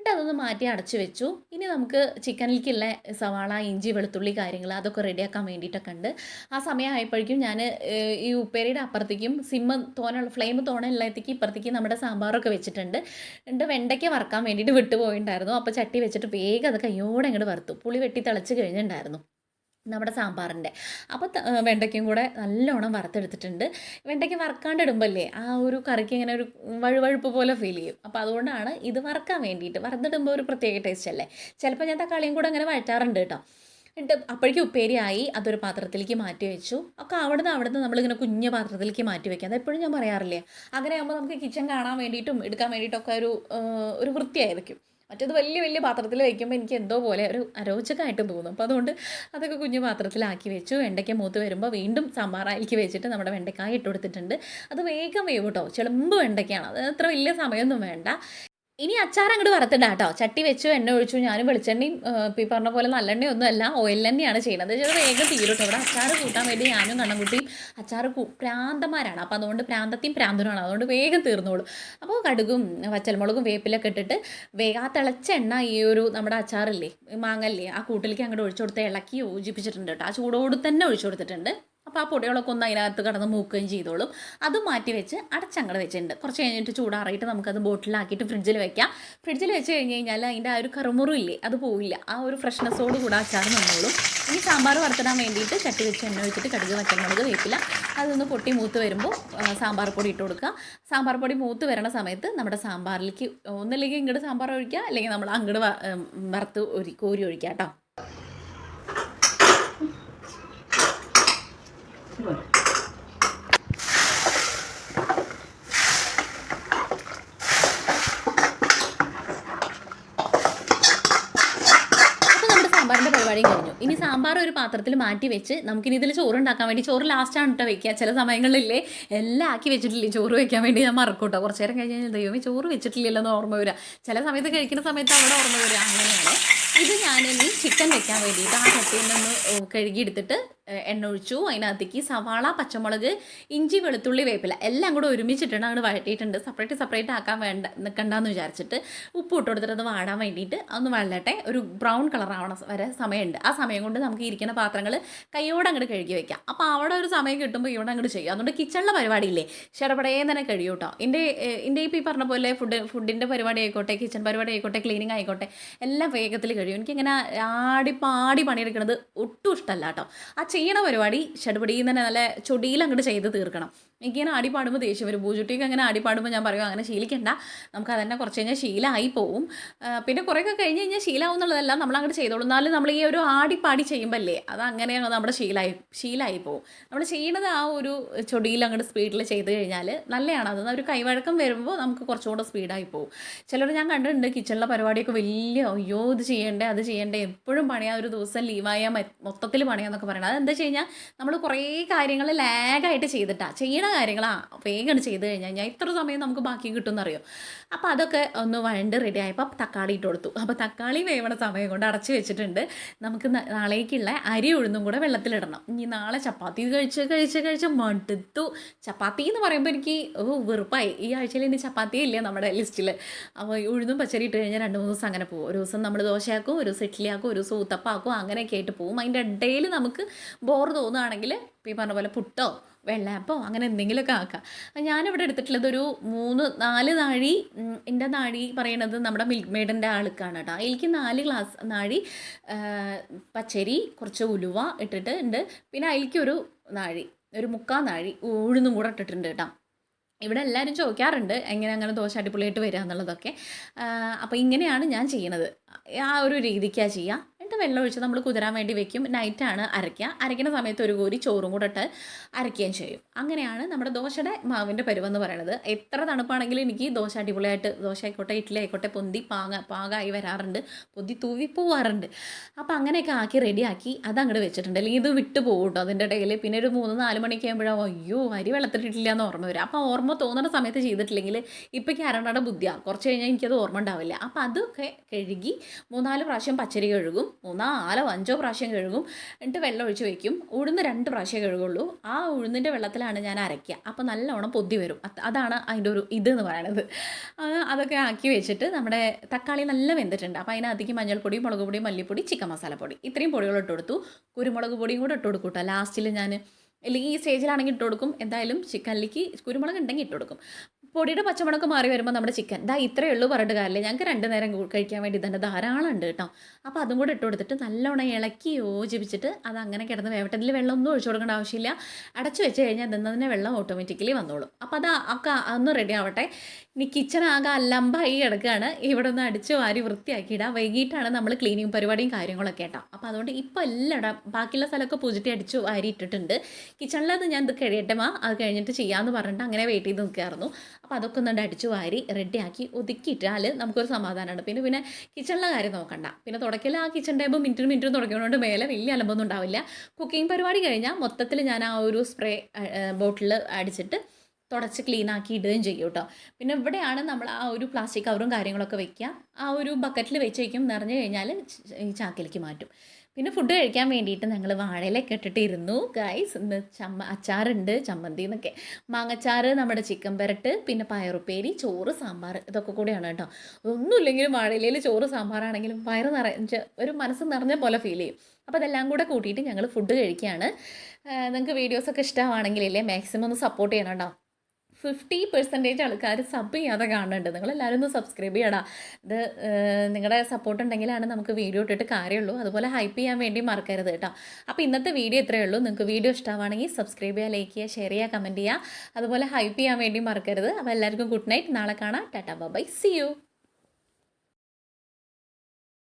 എന്നിട്ട് അതൊന്ന് മാറ്റി അടച്ചു വെച്ചു. ഇനി നമുക്ക് ചിക്കനിലേക്കുള്ള സവാള ഇഞ്ചി വെളുത്തുള്ളി കാര്യങ്ങൾ അതൊക്കെ റെഡിയാക്കാൻ വേണ്ടിയിട്ടൊക്കെ ഉണ്ട്. ആ സമയമായപ്പോഴേക്കും ഞാൻ ഈ ഉപ്പേരിയുടെ അപ്പുറത്തേക്കും സിമ്മ തോനുള്ള ഫ്ലെയിം തോന്നുള്ളത്തേക്ക് ഇപ്പുറത്തേക്ക് നമ്മുടെ സാമ്പാറൊക്കെ വെച്ചിട്ടുണ്ട്. എന്നിട്ട് വെണ്ടയ്ക്ക വറക്കാൻ വേണ്ടിയിട്ട് വിട്ടുപോയിട്ടുണ്ടായിരുന്നു. അപ്പോൾ ചട്ടി വെച്ചിട്ട് വേഗം അത് കയ്യോടെ അങ്ങോട്ട് വറുത്തു. പുളി വെട്ടി തിളച്ച് കഴിഞ്ഞിട്ടുണ്ടായിരുന്നു. നമ്മുടെ സാമ്പാറിന്റെ. അപ്പോൾ വെണ്ടയ്ക്കും കൂടെ നല്ലോണം വറുത്തെടുത്തിട്ടുണ്ട്. വെണ്ടയ്ക്ക വറക്കാണ്ട് ഇടുമ്പല്ലേ ആ ഒരു കറിക്ക് ഇങ്ങനെ ഒരു വഴുവഴുപ്പ് പോലെ ഫീൽ ചെയ്യും. അപ്പോൾ അതുകൊണ്ടാണ് ഇത് വറക്കാൻ വേണ്ടിയിട്ട്. വറുത്തിടുമ്പോൾ ഒരു പ്രത്യേക ടേസ്റ്റ് അല്ലേ? ചിലപ്പോൾ ഞാൻ തക്കാളിയും കൂടെ അങ്ങനെ വഴറ്റാറുണ്ട് കേട്ടോ. എന്നിട്ട് അപ്പോഴേക്കും ഉപ്പേരിയായി അതൊരു പാത്രത്തിലേക്ക് മാറ്റി വെച്ചു. ഒക്കെ അവിടുന്ന് അവിടുന്ന് നമ്മളിങ്ങനെ കുഞ്ഞ പാത്രത്തിലേക്ക് മാറ്റി വെക്കാം. അതെപ്പോഴും ഞാൻ പറയാറില്ലേ? അങ്ങനെ ആകുമ്പോൾ നമുക്ക് കിച്ചൺ കാണാൻ വേണ്ടിയിട്ടും എടുക്കാൻ വേണ്ടിയിട്ടൊക്കെ ഒരു ഒരു വൃത്തിയായിരിക്കും. മറ്റേത് വലിയ വലിയ പാത്രത്തിൽ വയ്ക്കുമ്പോൾ എനിക്ക് എന്തോ പോലെ ഒരു അരോചകമായിട്ട് തോന്നും. അപ്പോൾ അതുകൊണ്ട് അതൊക്കെ കുഞ്ഞു പാത്രത്തിലാക്കി വെച്ചു. വെണ്ടയ്ക്ക മൂത്ത് വരുമ്പോൾ വീണ്ടും സാമ്പാറായിക്ക് വെച്ചിട്ട് നമ്മുടെ വെണ്ടയ്ക്കായ ഇട്ട് കൊടുത്തിട്ടുണ്ട്. അത് വേഗം വേവ് കേട്ടോ. ചെളുമ്പ് വെണ്ടയ്ക്കാണ് അത് അത്ര വലിയ സമയമൊന്നും വേണ്ട. ഇനി അച്ചാർ അങ്ങോട്ട് വറുത്തിടാം കേട്ടോ. ചട്ടി വെച്ചു എണ്ണ ഒഴിച്ചു ഞാനും വെളിച്ചെണ്ണയും ഈ പറഞ്ഞ പോലെ നല്ലെണ്ണയും ഒന്നും അല്ല ഓയിൽ തന്നെയാണ് ചെയ്യുന്നത് ചില വേഗം തീരും കേട്ടോ ഇവിടെ അച്ചാർ കൂട്ടാൻ വേണ്ടി ഞാനും കണ്ണൻകുട്ടിയും അച്ചാർ പ്രാന്തമാരാണ് അപ്പോൾ അതുകൊണ്ട് പ്രാന്തത്തെയും പ്രാന്തനുമാണ്. അതുകൊണ്ട് വേഗം തീർന്നോളൂ. അപ്പോൾ കടുകും പച്ചമുളകും വേപ്പിലൊക്കെ ഇട്ടിട്ട് വേഗം തിളച്ച എണ്ണ ഈ ഒരു നമ്മുടെ അച്ചാറില്ലേ മാങ്ങല്ലേ ആ കൂട്ടിലേക്ക് അങ്ങോട്ട് ഒഴിച്ചു കൊടുത്ത് ഇളക്കി യോജിപ്പിച്ചിട്ടുണ്ട് കേട്ടോ. ആ ചൂടോട് തന്നെ ഒഴിച്ചു കൊടുത്തിട്ടുണ്ട്. അപ്പോൾ ആ പൊടികളൊക്കെ ഒന്ന് അതിനകത്ത് കടന്ന് മൂക്കുകയും ചെയ്തോളും. അത് മാറ്റി വെച്ച് അടച്ചങ്ങട് വെച്ചിട്ടുണ്ട്. കുറച്ച് കഴിഞ്ഞിട്ട് ചൂടാറിയിട്ട് നമുക്കത് ബോട്ടിലാക്കിയിട്ട് ഫ്രിഡ്ജിൽ വെക്കാം. ഫ്രിഡ്ജിൽ വെച്ച് കഴിഞ്ഞ് കഴിഞ്ഞാൽ അതിന്റെ ആ ഒരു കറുമുറും ഇല്ലേ അത് പോവില്ല. ആ ഒരു ഫ്രഷ്നെസ്സോട് കൂടെ അച്ചാർ നിന്നോളും. ഇനി സാമ്പാർ വറുത്തിടാൻ വേണ്ടിയിട്ട് ചട്ടി വെച്ച് എണ്ണ വെച്ചിട്ട് കടുക് വറ്റൽമുളക് വേപ്പില അതൊന്ന് പൊട്ടി മൂത്ത് വരുമ്പോൾ സാമ്പാർ പൊടി ഇട്ട് കൊടുക്കുക. സാമ്പാർ പൊടി മൂത്ത് വരണ സമയത്ത് നമ്മുടെ സാമ്പാറിലേക്ക് ഒന്നല്ലെങ്കിൽ ഇങ്ങോട്ട് സാമ്പാർ ഒഴിക്കുക അല്ലെങ്കിൽ നമ്മൾ അങ്ങോട്ട് വറുത്ത് ഒരു കോരി ഒഴിക്കുക കേട്ടോ. പരിപാടിയും കഴിഞ്ഞു. ഇനി സാമ്പാർ ഒരു പാത്രത്തിൽ മാറ്റി വെച്ച് നമുക്കിനി ഇതിൽ ചോറ് ഉണ്ടാക്കാൻ വേണ്ടി ചോറ് ലാസ്റ്റാണ് കേട്ടോ വെക്കുക ചില സമയങ്ങളിലേ എല്ലാം ആക്കി വെച്ചിട്ടില്ലേ ചോറ് വെക്കാൻ വേണ്ടി ഞാൻ മറക്കും കേട്ടോ കുറച്ച് നേരം കഴിഞ്ഞ് കഴിഞ്ഞാൽ ദൈവമേ ചോറ് വെച്ചിട്ടില്ലല്ലോ എന്ന് ഓർമ്മ വരിക ചില സമയത്ത് കഴിക്കുന്ന സമയത്ത് അവിടെ ഓർമ്മ വരിക അങ്ങനെയാണ്. ഇത് ഞാനിനി ചിക്കൻ വെക്കാൻ വേണ്ടിയിട്ട് ആ ചട്ടിയിൽ നിന്ന് കഴുകിയെടുത്തിട്ട് എണ്ണ ഒഴിച്ചു. അതിനകത്തേക്ക് സവാള പച്ചമുളക് ഇഞ്ചി വെളുത്തുള്ളി വേപ്പില എല്ലാം കൂടെ ഒരുമിച്ചിട്ടാണ് അങ്ങോട്ട് വഴറ്റിയിട്ടുണ്ട്. സെപ്പറേറ്റ് സെപ്പറേറ്റ് ആക്കാൻ വേണ്ട നിൽക്കണ്ടെന്ന് വിചാരിച്ചിട്ട് ഉപ്പ് ഇട്ട് കൊടുത്തിട്ട് അത് വാടാൻ വേണ്ടിയിട്ട് ഒന്ന് വെള്ളട്ടെ ഒരു ബ്രൗൺ കളർ ആവണ വരെ സമയമുണ്ട്. ആ സമയം കൊണ്ട് നമുക്ക് ഇരിക്കുന്ന പാത്രങ്ങൾ കൈയോടെ അങ്ങോട്ട് കഴുകി വെക്കാം. അപ്പോൾ അവിടെ ഒരു സമയം കിട്ടുമ്പോൾ ഇവിടെ അങ്ങോട്ട് ചെയ്യും. അതുകൊണ്ട് കിച്ചണിലെ പരിപാടിയില്ലേ? ചെറുപടയെ തന്നെ കഴിയും കേട്ടോ എന്റെ എന്റെ ഇപ്പോൾ ഈ പറഞ്ഞ പോലെ ഫുഡ് ഫുഡിന്റെ പരിപാടി ആയിക്കോട്ടെ കിച്ചൺ പരിപാടി ആയിക്കോട്ടെ ക്ലീനിങ് ആയിക്കോട്ടെ എല്ലാം വേഗത്തിൽ കഴിയും. എനിക്കിങ്ങനെ ആടി പാടി പണിയെടുക്കുന്നത് ഒട്ടും ഇഷ്ടമല്ല കേട്ടോ ആ ചെയ്യണ പരിപാടി ഷടുപടിയിൽ തന്നെ നല്ല ചൊടിയിൽ അങ്ങോട്ട് ചെയ്ത് തീർക്കണം. എനിക്കിങ്ങനെ ആടി പാടുമ്പോൾ ദേഷ്യം വരും. പൂജുട്ടിക്ക് അങ്ങനെ ആടി പാടുമ്പോൾ ഞാൻ പറയും അങ്ങനെ ശീലിക്കണ്ട. നമുക്ക് അതന്നെ കുറച്ച് കഴിഞ്ഞാൽ ശീലമായി പോവും. പിന്നെ കുറേയൊക്കെ കഴിഞ്ഞ് കഴിഞ്ഞാൽ ശീലമാവും എന്നുള്ളതല്ല നമ്മൾ അങ്ങോട്ട് ചെയ്തോളൂ. എന്നാലും നമ്മൾ ഈ ഒരു ആടി പാടി ചെയ്യുമ്പോൾ അല്ലേ അത് അങ്ങനെ നമ്മുടെ ശീലമായി ശീലമായി പോവും. നമ്മൾ ചെയ്യണത് ആ ഒരു ചൊടിയിൽ അങ്ങോട്ട് സ്പീഡിൽ ചെയ്ത് കഴിഞ്ഞാൽ നല്ലതാണ് അത് ഒരു കൈവഴക്കം വരുമ്പോൾ നമുക്ക് കുറച്ചുകൂടെ സ്പീഡായി പോകും ചിലർ ഞാൻ കണ്ടിട്ടുണ്ട് കിച്ചണിലെ പരിപാടിയൊക്കെ വലിയ അയ്യോ ഇത് ചെയ്യണ്ടേ അത് ചെയ്യണ്ടേ എപ്പോഴും പണിയാ ഒരു ദിവസം ലീവായാൽ മൊത്തത്തിൽ പണിയാന്നൊക്കെ പറയണം അതെന്താ വെച്ച് കഴിഞ്ഞാൽ നമ്മൾ കുറേ കാര്യങ്ങൾ ലാഗായിട്ട് ചെയ്തിട്ടാണ് ചെയ്യണ കാര്യങ്ങളാ വേഗം ചെയ്ത് കഴിഞ്ഞാൽ ഞാൻ ഇത്ര സമയം നമുക്ക് ബാക്കി കിട്ടുമെന്നറിയോ? അപ്പോൾ അതൊക്കെ ഒന്ന് വഴണ്ട് റെഡി ആയപ്പോൾ തക്കാളി ഇട്ട് കൊടുത്തു. അപ്പോൾ തക്കാളി വേവണ സമയം കൊണ്ട് അടച്ച് വെച്ചിട്ടുണ്ട്. നമുക്ക് നാളേക്കുള്ള അരി ഉഴുന്നും കൂടെ വെള്ളത്തിലിടണം. ഇനി നാളെ ചപ്പാത്തി കഴിച്ച് കഴിച്ച് കഴിച്ച് മടുത്തു. ചപ്പാത്തി എന്ന് പറയുമ്പോൾ എനിക്ക് ഓ വെറുപ്പായി. ഈ ആഴ്ചയിൽ ഇനി ചപ്പാത്തിയേ ഇല്ല നമ്മുടെ ലിസ്റ്റിൽ? അപ്പോൾ ഉഴുന്നും പച്ചരി ഇട്ട് കഴിഞ്ഞാൽ രണ്ട് മൂന്ന് ദിവസം അങ്ങനെ പോകും. ഒരു ദിവസം നമ്മൾ ദോശയാക്കും ഒരു ദിവസം ഇഡ്ഡലിയാക്കും ഒരു ദിവസം ഊത്തപ്പാക്കും അങ്ങനെയൊക്കെ ആയിട്ട് പോകും. അതിന്റെ ഇടയിൽ നമുക്ക് ബോർ തോന്നുകയാണെങ്കിൽ ഈ പറഞ്ഞ പോലെ പുട്ടോ വെള്ളയപ്പോ അങ്ങനെ എന്തെങ്കിലുമൊക്കെ ആക്കാം. ഞാനിവിടെ എടുത്തിട്ടുള്ളത് ഒരു മൂന്ന് നാല് നാഴി എന്റെ നാഴി പറയണത് നമ്മുടെ മിൽക്ക് മെയ്ഡിന്റെ ആൾക്കാണ് കേട്ടോ. എനിക്ക് നാല് ഗ്ലാസ് നാഴി പച്ചരി കുറച്ച് ഉലുവ ഇട്ടിട്ട് ഉണ്ട് പിന്നെ അതിലേക്കൊരു നാഴി ഒരു മുക്കാൽ നാഴി ഉഴുന്നും കൂടെ ഇട്ടിട്ടുണ്ട് കേട്ടോ. ഇവിടെ എല്ലാവരും ചോദിക്കാറുണ്ട് എങ്ങനെ അങ്ങനെ ദോശ അടിപൊളിയായിട്ട് വരിക എന്നുള്ളതൊക്കെ അപ്പോൾ ഇങ്ങനെയാണ് ഞാൻ ചെയ്യണത്. ആ ഒരു രീതിക്കാണ് ചെയ്യുക എന്നിട്ട് വെള്ളം ഒഴിച്ച് നമ്മൾ കുതിരാൻ വേണ്ടി വെക്കും. നൈറ്റാണ് അരയ്ക്കുക. അരയ്ക്കുന്ന സമയത്ത് ഒരു കോരി ചോറും കൂടെ ഇട്ട് അരയ്ക്കുകയും ചെയ്യും. അങ്ങനെയാണ് നമ്മുടെ ദോശയുടെ മാവിന്റെ പരുവെന്ന് പറയുന്നത്. എത്ര തണുപ്പാണെങ്കിലും എനിക്ക് ദോശ അടിപൊളിയായിട്ട് ദോശ ആയിക്കോട്ടെ ഇഡ്ഡലി ആയിക്കോട്ടെ പൊന്തി പാങ്ങ പാകായി വരാറുണ്ട്. പൊന്തി തൂവി പോവാറുണ്ട്. അപ്പോൾ അങ്ങനെയൊക്കെ ആക്കി റെഡിയാക്കി അത് അങ്ങോട്ട് വെച്ചിട്ടുണ്ട്. അല്ലെങ്കിൽ ഇത് വിട്ടു പോകും കേട്ടോ അതിന്റെ ഇടയിൽ പിന്നെ ഒരു മൂന്ന് നാല് മണിക്ക് ആകുമ്പോഴോ അയ്യോ അരി വെള്ളത്തിലിട്ടില്ല എന്ന് ഓർമ്മ വരും. അപ്പോൾ ഓർമ്മ തോന്നുന്ന സമയത്ത് ചെയ്തിട്ടില്ലെങ്കിൽ ഇപ്പോൾ അരണയുടെ ബുദ്ധിയാണ് കുറച്ച് കഴിഞ്ഞാൽ എനിക്കത് ഓർമ്മ ഉണ്ടാവില്ല. അപ്പോൾ അതൊക്കെ കഴുകി മൂന്നാൽ പ്രാവശ്യം പച്ചരി കഴുകും. മൂന്നാലോ അഞ്ചോ പ്രാവശ്യം കഴുകും. എന്നിട്ട് വെള്ളം ഒഴിച്ച് വെക്കും ഉഴുന്ന് രണ്ട് പ്രാവശ്യം കഴുകുള്ളൂ. ആ ഉഴുന്നിന്റെ വെള്ളത്തിലാണ് ഞാൻ അരയ്ക്കുക. അപ്പോൾ നല്ലോണം പൊതി വരും. അത് അതാണ് അതിന്റെ ഒരു ഇത് എന്ന് പറയണത്. അതൊക്കെ ആക്കി വെച്ചിട്ട് നമ്മുടെ തക്കാളി നല്ല വെന്തിട്ടുണ്ട്. അപ്പോൾ അതിനകത്തേക്ക് മഞ്ഞൾപ്പൊടി മുളക് പൊടി മല്ലിപ്പൊടി ചിക്കൻ മസാലപ്പൊടി ഇത്രയും പൊടികൾ ഇട്ട് കൊടുത്തു. കുരുമുളക് പൊടിയും കൂടെ ഇട്ട് കൊടുക്കൂട്ടോ. കേട്ടോ ലാസ്റ്റിൽ ഞാൻ അല്ലെങ്കിൽ ഈ സ്റ്റേജിലാണെങ്കിൽ ഇട്ട് കൊടുക്കും. എന്തായാലും ചിക്കനിലേക്ക് കുരുമുളക് ഉണ്ടെങ്കിൽ ഇട്ട് കൊടുക്കും. പൊടിയുടെ പച്ചമുളക് മാറി വരുമ്പോൾ നമ്മുടെ ചിക്കൻ. ദാ ഇത്രയേ ഉള്ളൂ പറഞ്ഞിട്ട് കാര്യമില്ല. ഞങ്ങൾക്ക് രണ്ട് നേരം കഴിക്കാൻ വേണ്ടി തന്നെ ധാരാളം ഉണ്ട് കേട്ടോ. അപ്പോൾ അതും കൂടെ ഇട്ട് കൊടുത്തിട്ട് നല്ലോണം ഇളക്കി യോജിപ്പിച്ചിട്ട് അത് അങ്ങനെ കിടന്ന് വേവട്ടെ. വെള്ളം ഒന്നും ഒഴിച്ചു കൊടുക്കേണ്ട ആവശ്യമില്ല. അടച്ചു വെച്ച് കഴിഞ്ഞാൽ നിന്നതിന് വെള്ളം ഓട്ടോമാറ്റിക്കലി വന്നോളും. അപ്പോൾ അത് ഒക്കെ ഒന്ന് റെഡി ആവട്ടെ. ഇനി കിച്ചൺ ആകെ അല്ലമ്പായി കിടക്കുകയാണ് ഇവിടെ ഒന്ന് അടിച്ച് വാരി വൃത്തിയാക്കി വൃത്തിയാക്കിയിടാം വൈകിട്ടാണ് നമ്മൾ ക്ലീനിങ് പരിപാടിയും കാര്യങ്ങളൊക്കെ കേട്ടോ. അപ്പോൾ അതുകൊണ്ട് ഇപ്പോൾ എല്ലാം ബാക്കിയുള്ള സ്ഥലമൊക്കെ പൂജിറ്റി അടിച്ച് വാരി ഇട്ടിട്ടുണ്ട് കിച്ചണിലത് ഞാൻ ഇത് കഴിയട്ടെ മാ. അത് കഴിഞ്ഞിട്ട് ചെയ്യാമെന്ന് പറഞ്ഞിട്ട് അങ്ങനെ വെയിറ്റ് ചെയ്ത് നിൽക്കുകയായിരുന്നു അപ്പോൾ അതൊക്കെ ഒന്ന് അടിച്ചു വാരി റെഡിയാക്കി ഒതുക്കിയിട്ടാൽ നമുക്കൊരു സമാധാനമാണ് പിന്നെ പിന്നെ കിച്ചണിലെ കാര്യം നോക്കണ്ട. പിന്നെ തുടക്കൽ ആ കിച്ചൺ ടേബിൾ മിനിറ്റിന് മിനിറ്റിന് തുടയ്ക്കുന്നതുകൊണ്ട് മേലെ വലിയ അലമ്പൊന്നും ഉണ്ടാവില്ല. കുക്കിംഗ് പരിപാടി കഴിഞ്ഞാൽ മൊത്തത്തിൽ ഞാൻ ആ ഒരു സ്പ്രേ ബോട്ടിൽ അടിച്ചിട്ട് തുടച്ച് ക്ലീൻ ആക്കി ഇടുകയും ചെയ്യും കേട്ടോ. പിന്നെ ഇവിടെയാണ് നമ്മൾ ആ ഒരു പ്ലാസ്റ്റിക് കവറും കാര്യങ്ങളൊക്കെ വെക്കുക ആ ഒരു ബക്കറ്റിൽ വെച്ചേക്കും നിറഞ്ഞു കഴിഞ്ഞാൽ ഈ ചാക്കിലേക്ക് മാറ്റും. പിന്നെ ഫുഡ് കഴിക്കാൻ വേണ്ടിയിട്ട് ഞങ്ങൾ വാഴയിലൊക്കെ ഇട്ടിട്ട് ഇരുന്നു. ഗൈസ് ഇന്ന് ചമ്മ അച്ചാറുണ്ട് ചമ്മന്തി എന്നൊക്കെ. മാങ്ങച്ചാറ് നമ്മുടെ ചിക്കൻ പെരട്ട് പിന്നെ പയറുപ്പേരി ചോറ് സാമ്പാർ ഇതൊക്കെ കൂടെയാണ് കേട്ടോ. ഒന്നുമില്ലെങ്കിലും വാഴയിലയിൽ ചോറ് സാമ്പാറാണെങ്കിലും വയറ് നിറഞ്ഞ ഒരു മനസ്സ് നിറഞ്ഞ പോലെ ഫീൽ ചെയ്യും. അപ്പോൾ അതെല്ലാം കൂടെ കൂട്ടിയിട്ട് ഞങ്ങൾ ഫുഡ് കഴിക്കുകയാണ്. നിങ്ങൾക്ക് വീഡിയോസൊക്കെ ഇഷ്ടമാണെങ്കിലല്ലേ മാക്സിമം ഒന്ന് സപ്പോർട്ട് ചെയ്യണം കേട്ടോ. ഫിഫ്റ്റി പെർസെന്റേജ് ആൾക്കാർ സബ് ചെയ്യാതെ കാണുന്നുണ്ട്. നിങ്ങളെല്ലാവരും ഒന്ന് സബ്സ്ക്രൈബ് ചെയ്യടാ. ഇത് നിങ്ങളുടെ സപ്പോർട്ട് ഉണ്ടെങ്കിലാണ് നമുക്ക് വീഡിയോ ഇട്ടിട്ട് കാര്യമുള്ളൂ അതുപോലെ ഹൈപ്പ് ചെയ്യാൻ വേണ്ടി മറക്കരുത് കേട്ടോ. അപ്പോൾ ഇന്നത്തെ വീഡിയോ ഇത്രയേ ഉള്ളൂ. നിങ്ങൾക്ക് വീഡിയോ ഇഷ്ടമാണെങ്കിൽ സബ്സ്ക്രൈബ് ചെയ്യുക ലൈക്ക് ചെയ്യുക ഷെയർ ചെയ്യുക കമന്റ് ചെയ്യുക അതുപോലെ ഹൈപ്പ് ചെയ്യാൻ വേണ്ടി മറക്കരുത്. അപ്പോൾ എല്ലാവർക്കും ഗുഡ് നൈറ്റ് നാളെ കാണാം. Tata bye C U